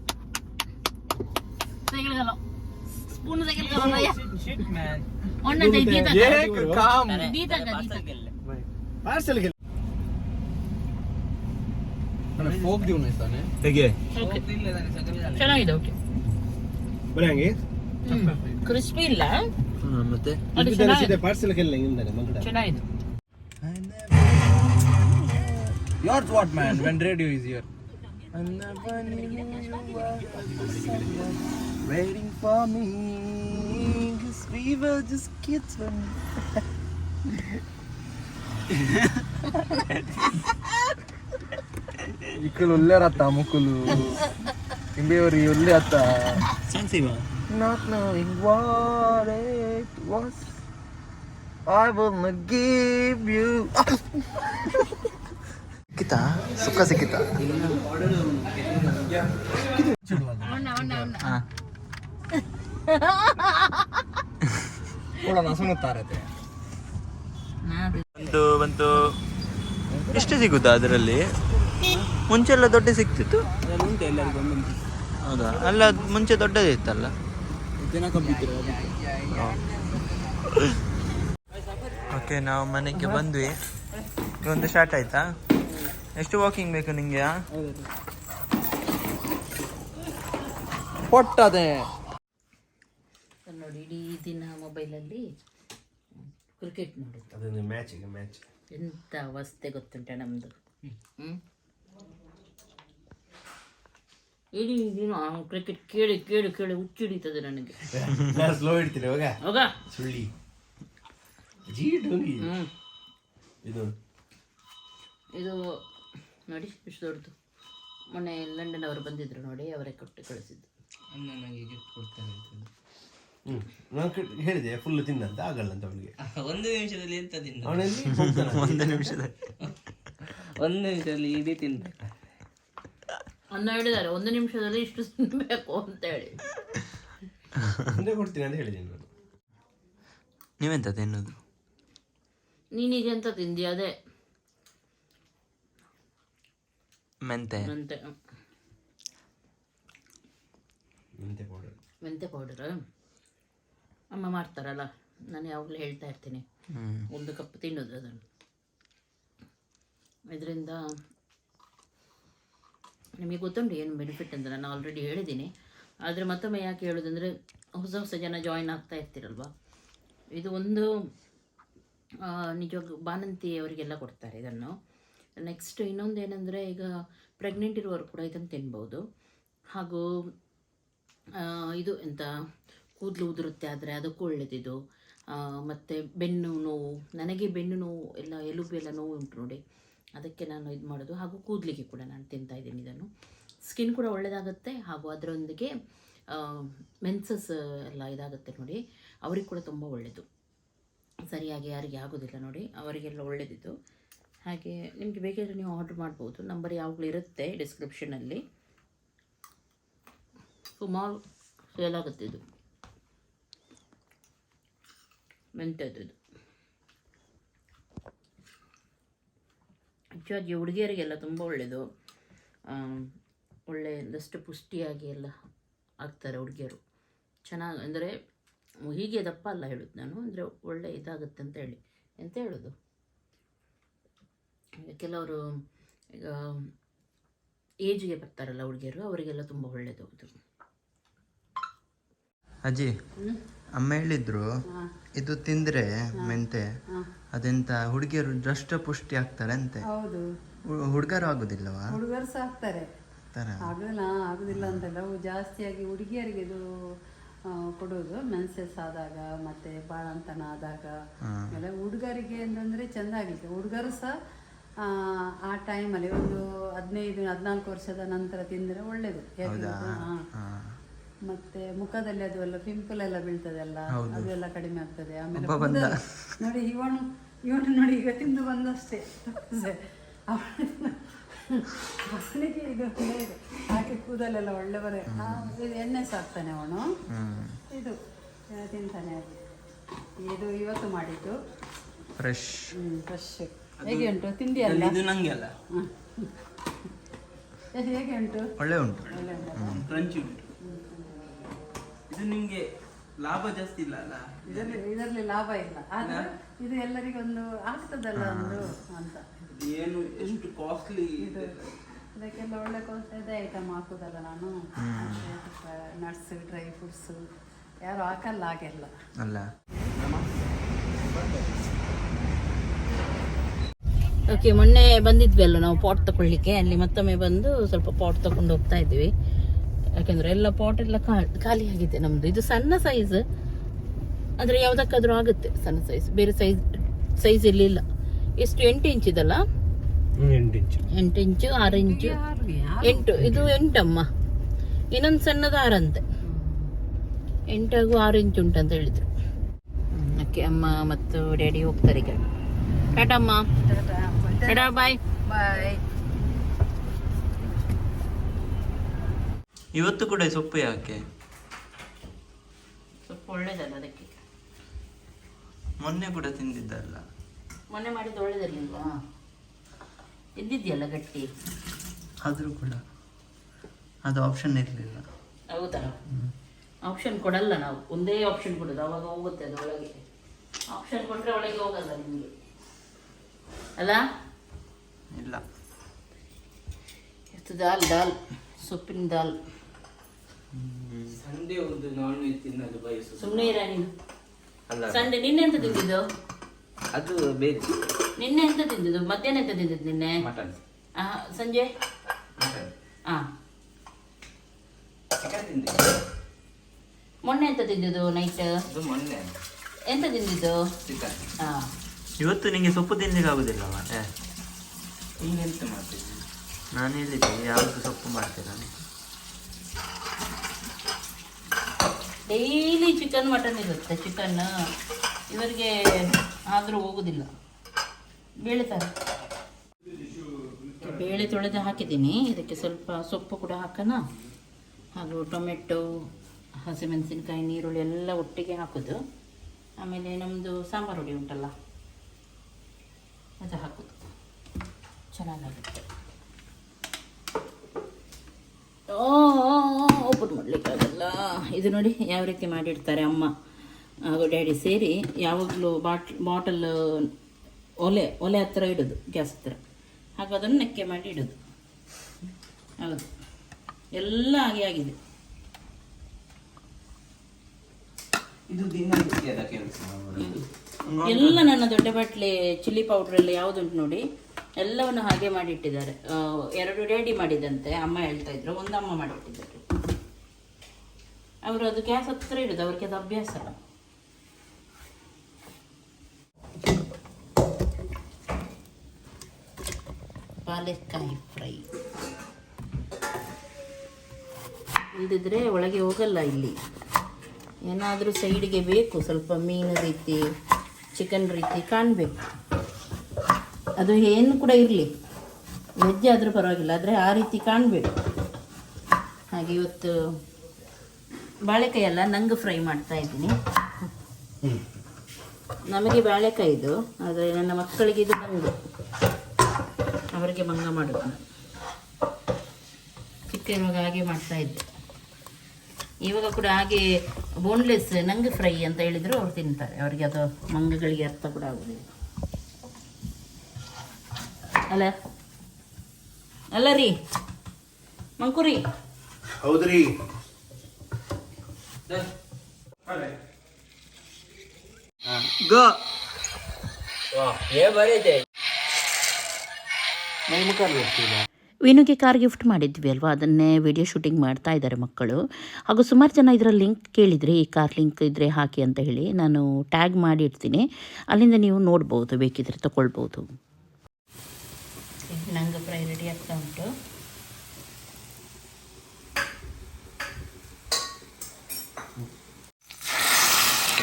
ತೆಗಿಲ್ಗಲ್ಲ spoon ತೆಗಿಲ್ಗಲ್ಲ ಒಣ್ಣ ದೀತಕ ದೀತಕ ದೀತಕ parcel folk ದಿವ್ ತಾನೆ ಹೇಗೆ ಓಕೆ ಚೆನ್ನಾಗಿದೆ ಓಕೆ ಬರೀ ಹಂಗೆ ಕ್ರಿಸ್ಪಿ ಇಲ್ಲ ಹಾ ಮತ್ತೆ ಅದು ಚೆನ್ನಾಗಿದೆ ಪಾರ್ಸಲ್ ಕೆಲ್ಲ ಹಿಂದೆ ಮಂಗಡ ಚೆನ್ನಾಗಿದೆ Yours what man when radio is here? waiting for me. Cause we just kids Not knowing what it was I will give you. Kita suka sih kita. ಬಂತು ಬಂತು. ಎಷ್ಟು ಸಿಗುತ್ತಾ ಅದರಲ್ಲಿ? ಮುಂಚೆ ಎಲ್ಲ ದೊಡ್ಡ ಸಿಗ್ತಿತ್ತು. ಹೌದಾ? ಅಲ್ಲ ಮುಂಚೆ ದೊಡ್ಡದಿತ್ತಲ್ಲ ಓಕೆ ನಾವು ಮನೆಗೆ ಬಂದ್ವಿ. ಒಂದು ಸ್ಟಾರ್ಟ್ ಆಯ್ತಾ? ಎಷ್ಟು ವಾಕಿಂಗ್ ಬೇಕು ನಿಮಗೆ ಕೊಟ್ಟದೆ ನೋಡಿ ಇಡೀ ದಿನ ಮೊಬೈಲಲ್ಲಿ ಕ್ರಿಕೆಟ್ ನೋಡುದು. ಅದೊಂದು ಮ್ಯಾಚಿಗೆ ಮ್ಯಾಚ್ ಎಂತ ಅವಸ್ಥೆ ಗೊತ್ತುಂಟ ನಮ್ದು. ಹ್ಞೂ ಇಡೀ ದಿನ ಕ್ರಿಕೆಟ್ ಕೇಳಿ ಕೇಳಿ ಕೇಳಿ ಹುಚ್ಚಿಡಿತದೆ ನನಗೆ. ಸ್ಲೋ ಇಡ್ತೀನಿ ಹೋಗ. ಹೋಗ. ಸುಳ್ಳಿ. ಹ್ಮ್. ಇದು. ಇದು ನೋಡಿ ಎಷ್ಟು ದೊಡ್ಡದು. ಮೊನ್ನೆ ಲಂಡನ್ ಅವರು ಬಂದಿದ್ರು ನೋಡಿ ಅವರೇ ಕೊಟ್ಟು ಕಳಿಸಿದ್ದು. ಅಣ್ಣ ನನಗೆ ಗಿಫ್ಟ್ ಕೊಡ್ತಾರೆ ಅಂತ. ಹ್ಮ್. ನಾನು ಹೇಳಿದೆ ಫುಲ್ ತಿನ್ನಂತ ಆಗಲ್ಲ ಅಂತ ಅವನಿಗೆ. ಒಂದು ನಿಮಿಷದಲ್ಲಿ ಎಂತ ತಿನ್ನ ಅವನಲ್ಲಿ ಹೋಗ್ತಾನೆ. ಒಂದು ನಿಮಿಷದಲ್ಲಿ. ಒಂದು ನಿಮಿಷದಲ್ಲಿ ಇಡೀ ತಿನ್ಬೇಕು. ಅನ್ನ ಹೇಳಿದ್ದಾರೆ ಒಂದು ನಿಮಿಷದಲ್ಲಿ ಇಷ್ಟು ತಿನ್ಬೇಕು ಅಂತ ಹೇಳಿ ಮುಂದೆ ಕೊಡ್ತೀನಿ ಅಂತ ಹೇಳಿದೆ ನಾನು. ನೀವೆಂತ ತಿನ್ನೋದು? ನೀನೀಗ ಎಂತ ತಿಂದಿ? ಅದೇ. ಮೆಂತೆ. ಮೆಂತೆ ಮೆಂತೆ ಪೌಡರ್ ಮೆಂತೆ ಪೌಡರ್ ಅಮ್ಮ ಮಾಡ್ತಾರಲ್ಲ ನಾನು ಯಾವಾಗಲೂ ಹೇಳ್ತಾ ಇರ್ತೀನಿ. ಒಂದು ಕಪ್ ತಿನ್ನೋದು ಅದನ್ನು. ಇದರಿಂದ ನಿಮಗೆ ಗೊತ್ತುಂಟು ಏನು ಬೆನಿಫಿಟ್ ಅಂತ ನಾನು ಆಲ್ರೆಡಿ ಹೇಳಿದ್ದೀನಿ. ಆದರೆ ಮತ್ತೊಮ್ಮೆ ಯಾಕೆ ಹೇಳೋದಂದರೆ ಹೊಸ ಹೊಸ ಜನ ಜಾಯಿನ್ ಆಗ್ತಾ ಇರ್ತೀರಲ್ವ? ಇದು ಒಂದು ನಿಜವಾಗ ಬಾಣಂತಿ ಅವರಿಗೆಲ್ಲ ಕೊಡ್ತಾರೆ ಇದನ್ನು. ನೆಕ್ಸ್ಟ್ ಇನ್ನೊಂದು ಏನಂದರೆ ಈಗ ಪ್ರೆಗ್ನೆಂಟ್ ಇರುವವರು ಕೂಡ ಇದನ್ನು ತಿನ್ಬೋದು. ಹಾಗೂ ಇದು ಎಂತ ಕೂದಲು ಉದುರುತ್ತೆ ಆದರೆ ಅದಕ್ಕೂ ಒಳ್ಳೆಯದಿದು ಮತ್ತು ಬೆನ್ನು ನೋವು, ನನಗೆ ಬೆನ್ನು ನೋವು, ಎಲ್ಲ ಎಲುಬು ಎಲ್ಲ ನೋವು ಉಂಟು ನೋಡಿ. ಅದಕ್ಕೆ ನಾನು ಇದು ಮಾಡೋದು. ಹಾಗೂ ಕೂದಲಿಗೆ ಕೂಡ ನಾನು ತಿಂತಾ ಇದ್ದೀನಿ ಇದನ್ನು. ಸ್ಕಿನ್ ಕೂಡ ಒಳ್ಳೆಯದಾಗುತ್ತೆ ಹಾಗೂ ಅದರೊಂದಿಗೆ ಮೆನ್ಸಸ್ ಎಲ್ಲ ಇದಾಗುತ್ತೆ ನೋಡಿ. ಅವ್ರಿಗೆ ಕೂಡ ತುಂಬ ಒಳ್ಳೆಯದು ಸರಿಯಾಗಿ ಯಾರಿಗೆ ಆಗೋದಿಲ್ಲ ನೋಡಿ. ಅವರಿಗೆಲ್ಲ ಒಳ್ಳೆಯದಿದ್ದು ಹಾಗೆ ನಿಮಗೆ ಬೇಕಾದರೆ ನೀವು ಆರ್ಡ್ರ್ ಮಾಡ್ಬೋದು. ನಂಬರ್ ಯಾವಾಗಲೂ ಇರುತ್ತೆ ಡಿಸ್ಕ್ರಿಪ್ಷನಲ್ಲಿ ಸುಮಾರು ಸೇಲ್ ಆಗುತ್ತೆ ಇದು. ಮೆಂತ್ಯದ್ದು ಹೆಚ್ಚಾಗಿ ಹುಡುಗಿಯರಿಗೆಲ್ಲ ತುಂಬ ಒಳ್ಳೆಯದು ಒಳ್ಳೆ ಒಂದಷ್ಟು ಪುಷ್ಟಿಯಾಗಿ ಎಲ್ಲ ಆಗ್ತಾರೆ ಹುಡುಗಿಯರು. ಚೆನ್ನಾಗಿ ಅಂದರೆ ಹೀಗೆ ದಪ್ಪ ಅಲ್ಲ ಹೇಳೋದು ನಾನು ಅಂದರೆ ಒಳ್ಳೆ ಇದಾಗುತ್ತೆ ಅಂತ ಹೇಳಿ. ಎಂತ ಹೇಳೋದು? ಈಗ ಕೆಲವರು ಈಗ ಏಜ್ಗೆ ಬರ್ತಾರಲ್ಲ ಹುಡುಗಿಯರು ಅವರಿಗೆಲ್ಲ ತುಂಬ ಒಳ್ಳೆಯದು ಅಜ್ಜಿ. ಅಮ್ಮ ಹೇಳಿದ್ರು ಇದು ತಿಂದ್ರೆ ಮೆಂತೆ ಅದೆಂತ ಹುಡುಗಿಯರು ದೃಷ್ಟ ಪುಷ್ಟಿ ಆಗ್ತಾರೆ ಅಂತೆ. ಹೌದು. ಹುಡುಗರು ಆಗುದಿಲ್ಲವಾ? ಹುಡುಗರು ಸಹ ಆಗ್ತಾರೆ? ತರ ಆಗುದಿಲ್ಲ ಅಂತಲ್ಲ. ಜಾಸ್ತಿಯಾಗಿ ಹುಡುಗಿಯರಿಗೆ ಇದು ಕೊಡೋದು. ಮೆನ್ಸಸ್ ಆದಾಗ ಮತ್ತೆ ಬಾಳಂತನ ಆದಾಗ. ಎಲ್ಲ ಹುಡುಗರಿಗೆ ಅಂತಂದ್ರೆ ಚಂದ ಆಗಿತ್ತು ಹುಡುಗರು ಸಹ ಆ, ಟೈಮಲ್ಲಿ ಒಂದು ಹದಿನೈದು ಹದಿನಾಲ್ಕು ವರ್ಷದ ನಂತರ ತಿಂದರೆ ಒಳ್ಳೇದು. ಮತ್ತೆ ಮುಖದಲ್ಲಿ ಅದು ಎಲ್ಲ ಪಿಂಪಲ್ ಎಲ್ಲ ಬೀಳ್ತದಲ್ಲ ಅದೆಲ್ಲ ಕಡಿಮೆ ಆಗ್ತದೆ. ಆಮೇಲೆ ನೋಡಿ ಇವನು ಇವನು ನೋಡಿ ಈಗ ತಿಂದು ಬಂದಷ್ಟೇ. ಅವನು- ಅವನಿಗೆ ಇದು. ಹಾಗೆ ಕೂದಲೆಲ್ಲ ಒಳ್ಳೆ ಬರೆ ಆ, ಇದು ಎಣ್ಣೆ ಸಾಕ್ತಾನೆ ಅವನು. ಇದು ತಿಂತಾನೆ ಅದು. ಇದು ಇವತ್ತು ಮಾಡಿದ್ದು. ಫ್ರೆಶ್ ಫ್ರೆಶ್ ಹೇಗೆ ಉಂಟು? ತಿಂಡಿ ಅಲ್ಲ? ಇದು ನಂಗೆ ಅಲ್ಲ. ಹೇಗೆ ಉಂಟು? ಒಳ್ಳೆ ಉಂಟು. ಒಳ್ಳೆ ಉಂಟು. ಕ್ರಂಚಿ ಉಂಟು. ಇದು ನಿಮ್ಗೆ ಲಾಭ ಜಾಸ್ತಿ ಇಲ್ಲ ಅಲ್ಲ? ಇದರಲ್ಲಿ ಇದರಲ್ಲಿ ಲಾಭ ಇಲ್ಲ. ಆದ್ರೆ ಇದು ಎಲ್ಲರಿಗೊಂದು ಆಗ್ತದಲ್ಲ ಒಂದು ಅಂತ. ಏನು ಎಷ್ಟು ಕಾಸ್ಟ್ಲಿ ಇದೆ ಅದಕ್ಕೆಲ್ಲ ಒಳ್ಳೆ ಕಾಸ್ಟ್ ಇದೆ. ಐಟಮ್ ಹಾಕೋದಲ್ಲ ನಾನು. ನಟ್ಸ್ ಡ್ರೈ ಫ್ರೂಟ್ಸ್ ಯಾರು ಹಾಕಲ್ಲ ಹಾಗೆಲ್ಲ. ಅಲ್ಲ. ಓಕೆ ಮೊನ್ನೆ ಬಂದಿದ್ವಿ ಅಲ್ಲ ನಾವು ಪಾಟ್ ತಗೊಳ್ಳಿಕ್ಕೆ ಅಲ್ಲಿ ಮತ್ತೊಮ್ಮೆ ಬಂದು ಸ್ವಲ್ಪ ಪಾಟ್ ತಗೊಂಡು ಹೋಗ್ತಾ ಇದ್ವಿ. ಯಾಕೆಂದ್ರೆ ಎಲ್ಲ ಪಾಟ್ ಎಲ್ಲ ಖಾಲಿ ಆಗಿದೆ ನಮ್ದು. ಇದು ಸಣ್ಣ ಸೈಜ್ ಅಂದ್ರೆ ಯಾವ್ದಕ್ಕಾದ್ರೂ ಆಗುತ್ತೆ ಸಣ್ಣ ಸೈಜ್ ಬೇರೆ ಸೈಜ್ ಸೈಜ್ ಇಲ್ಲಿ ಇಲ್ಲ ಎಷ್ಟು ಎಂಟು ಇಂಚ್ ಇದಲ್ಲ? ಎಂಟು ಇಂಚು ಆರು ಇಂಚು ಎಂಟು ಇದು ಎಂಟಮ್ಮ. ಇನ್ನೊಂದು ಸಣ್ಣದ ಆರಂತೆ ಎಂಟಾಗು ಆರು ಇಂಚು ಉಂಟಂತ ಹೇಳಿದ್ರು. ಓಕೆ ಅಮ್ಮ ಮತ್ತು ಡ್ಯಾಡಿ ಹೋಗ್ತಾರೆ ಈಗ. ಟಾಟಾ ಅಮ್ಮ. ಟಾಟಾ ಬಾಯ್ ಬಾಯ್ ಇವತ್ತು ಕೂಡ ಸೊಪ್ಪು ಯಾಕೆ? ಸೊಪ್ಪು ಒಳ್ಳೇದಲ್ಲ ಅದಕ್ಕೆ. ಮೊನ್ನೆ ಕೂಡ ತಿಂದಿದ್ದಲ್ಲ. ಮೊನ್ನೆ ಮಾಡಿದ್ದು ಒಳ್ಳೇದಿರ್ಲಿಲ್ವಾ? ಇದ್ದಿದ್ಯಲ್ಲ ಗಟ್ಟಿ? ಆದರೂ ಕೂಡ ಅದು ಆಪ್ಷನ್ ಇರಲಿಲ್ಲ. ಹೌದಾ? ಆಪ್ಷನ್ ಕೊಡಲ್ಲ ನಾವು. ಒಂದೇ ಆಪ್ಷನ್ ಕೊಡೋದು. ಅವಾಗ ಹೋಗುತ್ತೆ ಅದು ಒಳಗೆ. ಆಪ್ಷನ್ ಕೊಟ್ಟರೆ ಒಳಗೆ ಹೋಗಲ್ಲ ನಿಮಗೆ. ಅಲ್ಲ? ಇಲ್ಲ. ಇದು ದಾಲ್ ದಾಲ್. ಸೊಪ್ಪಿನ ದಾಲ್. ಸಂಡೇ ಒಂದು ನಾನ್ ವೆಜ್ ತಿನ್ನಲು ಬಯಸು ಸುಮ್ಮನೆ ಇರ ನೀನು? ಅಲ್ಲ. ಸಂಡೆ ನಿನ್ನೆ ಎಂತ ತಿಂದಿದ್ದು? ಅದು ಬೇರೆ. ನಿನ್ನೆ ಎಂತ ತಿಂದಿದ್ದು? ಮಧ್ಯಾಹ್ನ ಎಂತ ತಿಂದಿದ್ದು ನಿನ್ನೆ? ಮಟನ್. ಆ, ಸಂಜೆ? ಮಟನ್. ಹಾ ಚಿಕನ್ ತಿಂದೆ. ಮೊನ್ನೆ ಎಂತ ತಿಂದಿದ್ದು ನೈಟ್ ಅದು ಮೊನ್ನೆ. ಎಂತ ತಿಂದಿದ್ದು? ಚಿಕನ್. ಹಾಂ ಇವತ್ತು ನಿಂಗೆ ಸೊಪ್ಪು ತಿನ್ಲಿಕ್ಕೆ ಮತ್ತೆ ಏ. ಎಂತ ಮಾಡ್ತೀನಿ ನಾನು ಹೇಳಿದ್ದೆ ಯಾವುದು ಸೊಪ್ಪು ಮಾಡ್ತೀರಾ ಡೈಲಿ ಚಿಕನ್ ಮಟನ್ ಇರುತ್ತೆ ಚಿಕನ್ ಇವರಿಗೆ ಆದರೂ ಹೋಗೋದಿಲ್ಲ. ಬೇಳೆ ತರ ಬೇಳೆ ತೊಳೆದು ಹಾಕಿದ್ದೀನಿ. ಇದಕ್ಕೆ ಸ್ವಲ್ಪ ಸೊಪ್ಪು ಕೂಡ ಹಾಕೋಣ. ಹಾಗೂ ಟೊಮೆಟೊ, ಹಸಿಮೆಣಸಿನ್ಕಾಯಿ ನೀರುಳ್ಳಿ ಎಲ್ಲ ಒಟ್ಟಿಗೆ ಹಾಕೋದು. ಆಮೇಲೆ ನಮ್ಮದು ಸಾಂಬಾರು ಹುಡಿ ಉಂಟಲ್ಲ, ಅದು ಹಾಕೋದು. ಚೆನ್ನಾಗಾಗುತ್ತೆ. ಓಪನ್ ಮಾಡಲಿಕ್ಕಾಗಲ್ಲ ಇದು ನೋಡಿ ಯಾವ ರೀತಿ ಮಾಡಿಡ್ತಾರೆ ಅಮ್ಮ. ಹಾಗೂ ಡ್ಯಾಡಿ ಸೇರಿ ಯಾವಾಗಲೂ ಬಾಟ್ ಬಾಟಲ್ ಒಲೆ ಒಲೆ ಹತ್ರ ಇಡೋದು ಗ್ಯಾಸ್ ಹತ್ರ. ಹಾಗೂ ಅದನ್ನು ನೆಕ್ಕೆ ಮಾಡಿ ಇಡೋದು. ಹೌದು. ಎಲ್ಲ ಹಾಗೆ ಆಗಿದೆ. ಎಲ್ಲ ನನ್ನ ದೊಡ್ಡ ಬಾಟ್ಲಿ ಚಿಲ್ಲಿ ಪೌಡರ್ ಎಲ್ಲ ಯಾವುದುಂಟು ನೋಡಿ ಎಲ್ಲವನ್ನು ಹಾಗೆ ಮಾಡಿಟ್ಟಿದ್ದಾರೆ. ಎರಡು ಡ್ಯಾಡಿ ಮಾಡಿದಂತೆ. ಅಮ್ಮ ಹೇಳ್ತಾ ಇದ್ರು ಒಂದು ಅಮ್ಮ ಮಾಡಿಟ್ಟಿದ್ದಾರೆ. ಅವರು ಅದು ಗ್ಯಾಸ್ ಹತ್ರ ಇಡೋದು ಅವ್ರಿಗೆ ಅದು ಅಭ್ಯಾಸ. ಪಾಲೆಕಾಯಿ ಫ್ರೈ. ಇಲ್ಲದಿದ್ರೆ ಒಳಗೆ ಹೋಗಲ್ಲ ಇಲ್ಲಿ. ಏನಾದರೂ ಸೈಡ್ಗೆ ಬೇಕು, ಸ್ವಲ್ಪ ಮೀನು ರೀತಿ ಚಿಕನ್ ರೀತಿ ಕಾಣಬೇಕು. ಅದು ಏನು ಕೂಡ ಇರಲಿ. ವೆಜ್ ಆದರೂ ಪರವಾಗಿಲ್ಲ, ಆದರೆ ಆ ರೀತಿ ಕಾಣಬೇಕು. ಹಾಗೆ ಇವತ್ತು ಬಾಳೆಕಾಯಿ ಅಲ್ಲ ನಂಗೆ ಫ್ರೈ ಮಾಡ್ತಾ ಇದ್ದೀನಿ. ನಮಗೆ ಬಾಳೆಕಾಯಿ ಇದು, ಆದರೆ ನನ್ನ ಮಕ್ಕಳಿಗೆ ಇದು ಬಂದು. ಅವರಿಗೆ ಮಂಗ ಮಾಡೋದು ನಾನು. ಚಿಕ್ಕ ಇರುವಾಗ ಹಾಗೆ ಮಾಡ್ತಾ ಇದ್ದೆ. ಇವಾಗ ಕೂಡ ಹಾಗೆ ಬೋನ್ಲೆಸ್ ನಂಗೆ ಫ್ರೈ ಅಂತ ಹೇಳಿದ್ರು ಅವ್ರು ತಿಂತಾರೆ. ಅವರಿಗೆ ಅದು ಮಂಗಗಳಿಗೆ ಅರ್ಥ ಕೂಡ ಆಗೋದಿಲ್ಲ. ಅಲ್ಲ? ಅಲ್ಲ ರೀ? ಮಂಕುರಿ? ಹೌದ್ರಿ. ಗೋ. ವಿನುಗೆ ಕಾರ್ ಗಿಫ್ಟ್ ಮಾಡಿದ್ವಿ ಅಲ್ವಾ? ಅದನ್ನೇ ವಿಡಿಯೋ ಶೂಟಿಂಗ್ ಮಾಡ್ತಾ ಇದ್ದಾರೆ ಮಕ್ಕಳು. ಹಾಗೂ ಸುಮಾರು ಜನ ಇದರ ಲಿಂಕ್ ಕೇಳಿದ್ರಿ ಈ ಕಾರ್ ಲಿಂಕ್ ಇದ್ದರೆ ಹಾಕಿ ಅಂತ ಹೇಳಿ ನಾನು ಟ್ಯಾಗ್ ಮಾಡಿ ಇಡ್ತೀನಿ. ಅಲ್ಲಿಂದ ನೀವು ನೋಡ್ಬೋದು ಬೇಕಿದ್ರೆ ತಗೊಳ್ಬೋದು. ನಂಗೆ ಫ್ರೈ ರೆಡಿ ಆಗ್ತಾ ಉಂಟು.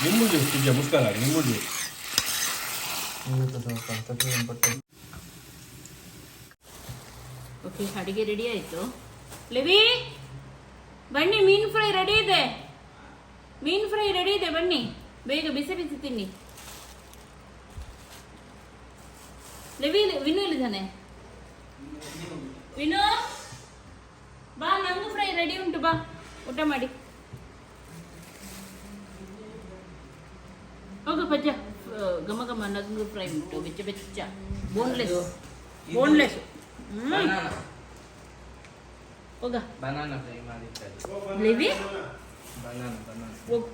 ನಿಮ್ಮದು ಪೂಜೆ ಮುಸ್ಕಾರ ನಿಮ್ಮದು. ಓಕೆ, ಅಡಿಗೆ ರೆಡಿ ಆಯ್ತು. ಲೆವಿ, ಬನ್ನಿ, ಮೀನು ಫ್ರೈ ರೆಡಿ ಇದೆ. ಮೀನ್ ಫ್ರೈ ರೆಡಿ ಇದೆ, ಬನ್ನಿ. ಬೇಗ ಬಿಸಿ ಬಿಸಿ ತಿನ್ನಿ. ಲೆವಿ ವಿನು ಇಲ್ಲಿದ್ದಾನೆ ವಿನು, ಬಾ ನಂಗು ಫ್ರೈ ರೆಡಿ ಉಂಟು, ಬಾ. ಊಟ ಮಾಡಿ. ಹೋಗು ಪಜ್ಜ ಆ, ಘಮ ಘಮ ನಂಗು ಫ್ರೈ ಉಂಟು ಬೆಚ್ಚ ಬೆಚ್ಚ ಬೋನ್ಲೆಸ್ ಬೋನ್ಲೆಸ್ ಹ್ಮ್ ಬನಾನ ಹೋಗ ಬನಾನ ಫ್ರೈ ಮಾಡಿದ್ದಾರೆ ಲೆವಿ ಬನಾನ ಬನಾನ ಹೋಗು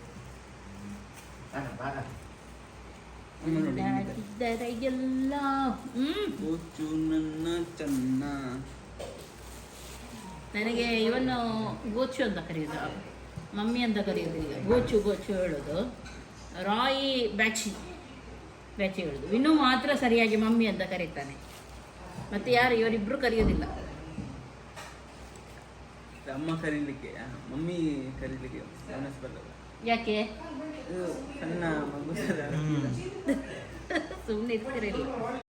ಬಾರ ಬಾರ ಇದ್ದಾರೆ ಎಲ್ಲ ಹ್ಮ್ ನನ್ನ ಚೆನ್ನ ನನಗೆ ಇವನು ಗೋಚು ಅಂತ ಕರೆಯೋದು ಮಮ್ಮಿ ಅಂತ ಕರೆಯೋದು ಈಗ ಗೋಚು ಗೋಚು ಹೇಳೋದು ರಾಯಿ ಬ್ಯಾಚಿ ಬ್ಯಾಚಿ ಹೇಳುದು ಇನ್ನು ಮಾತ್ರ ಸರಿಯಾಗಿ ಮಮ್ಮಿ ಅಂತ ಕರೀತಾನೆ. ಮತ್ತೆ ಯಾರು ಇವರಿಬ್ರು ಕರೆಯೋದಿಲ್ಲ. ಅಮ್ಮ ಕರೀಲಿಕ್ಕೆ ಮಮ್ಮಿ ಕರೀಲಿಕ್ಕೆ ಮನಸ್ಸು ಬರಲ್ಲ. ಯಾಕೆ? ಸಣ್ಣ ಮಗು ಸುಮ್ಮನೆ ಇರ್ತಿರಲಿಲ್ಲ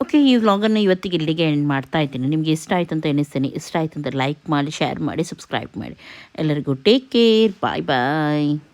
ಓಕೆ ಈ ವ್ಲಾಗನ್ನು ಇವತ್ತಿಗೆ ಇಲ್ಲಿಗೆ ಎಂಡ್ ಮಾಡ್ತಾ ಇದ್ದೀನಿ. ನಿಮಗೆ ಇಷ್ಟ ಆಯ್ತು ಅಂತ ಎನಿಸ್ತೀನಿ ಇಷ್ಟ ಆಯ್ತು ಅಂತ ಲೈಕ್ ಮಾಡಿ ಶೇರ್ ಮಾಡಿ ಸಬ್ಸ್ಕ್ರೈಬ್ ಮಾಡಿ. ಎಲ್ಲರಿಗೂ ಟೇಕ್ ಕೇರ್ ಬಾಯ್ ಬಾಯ್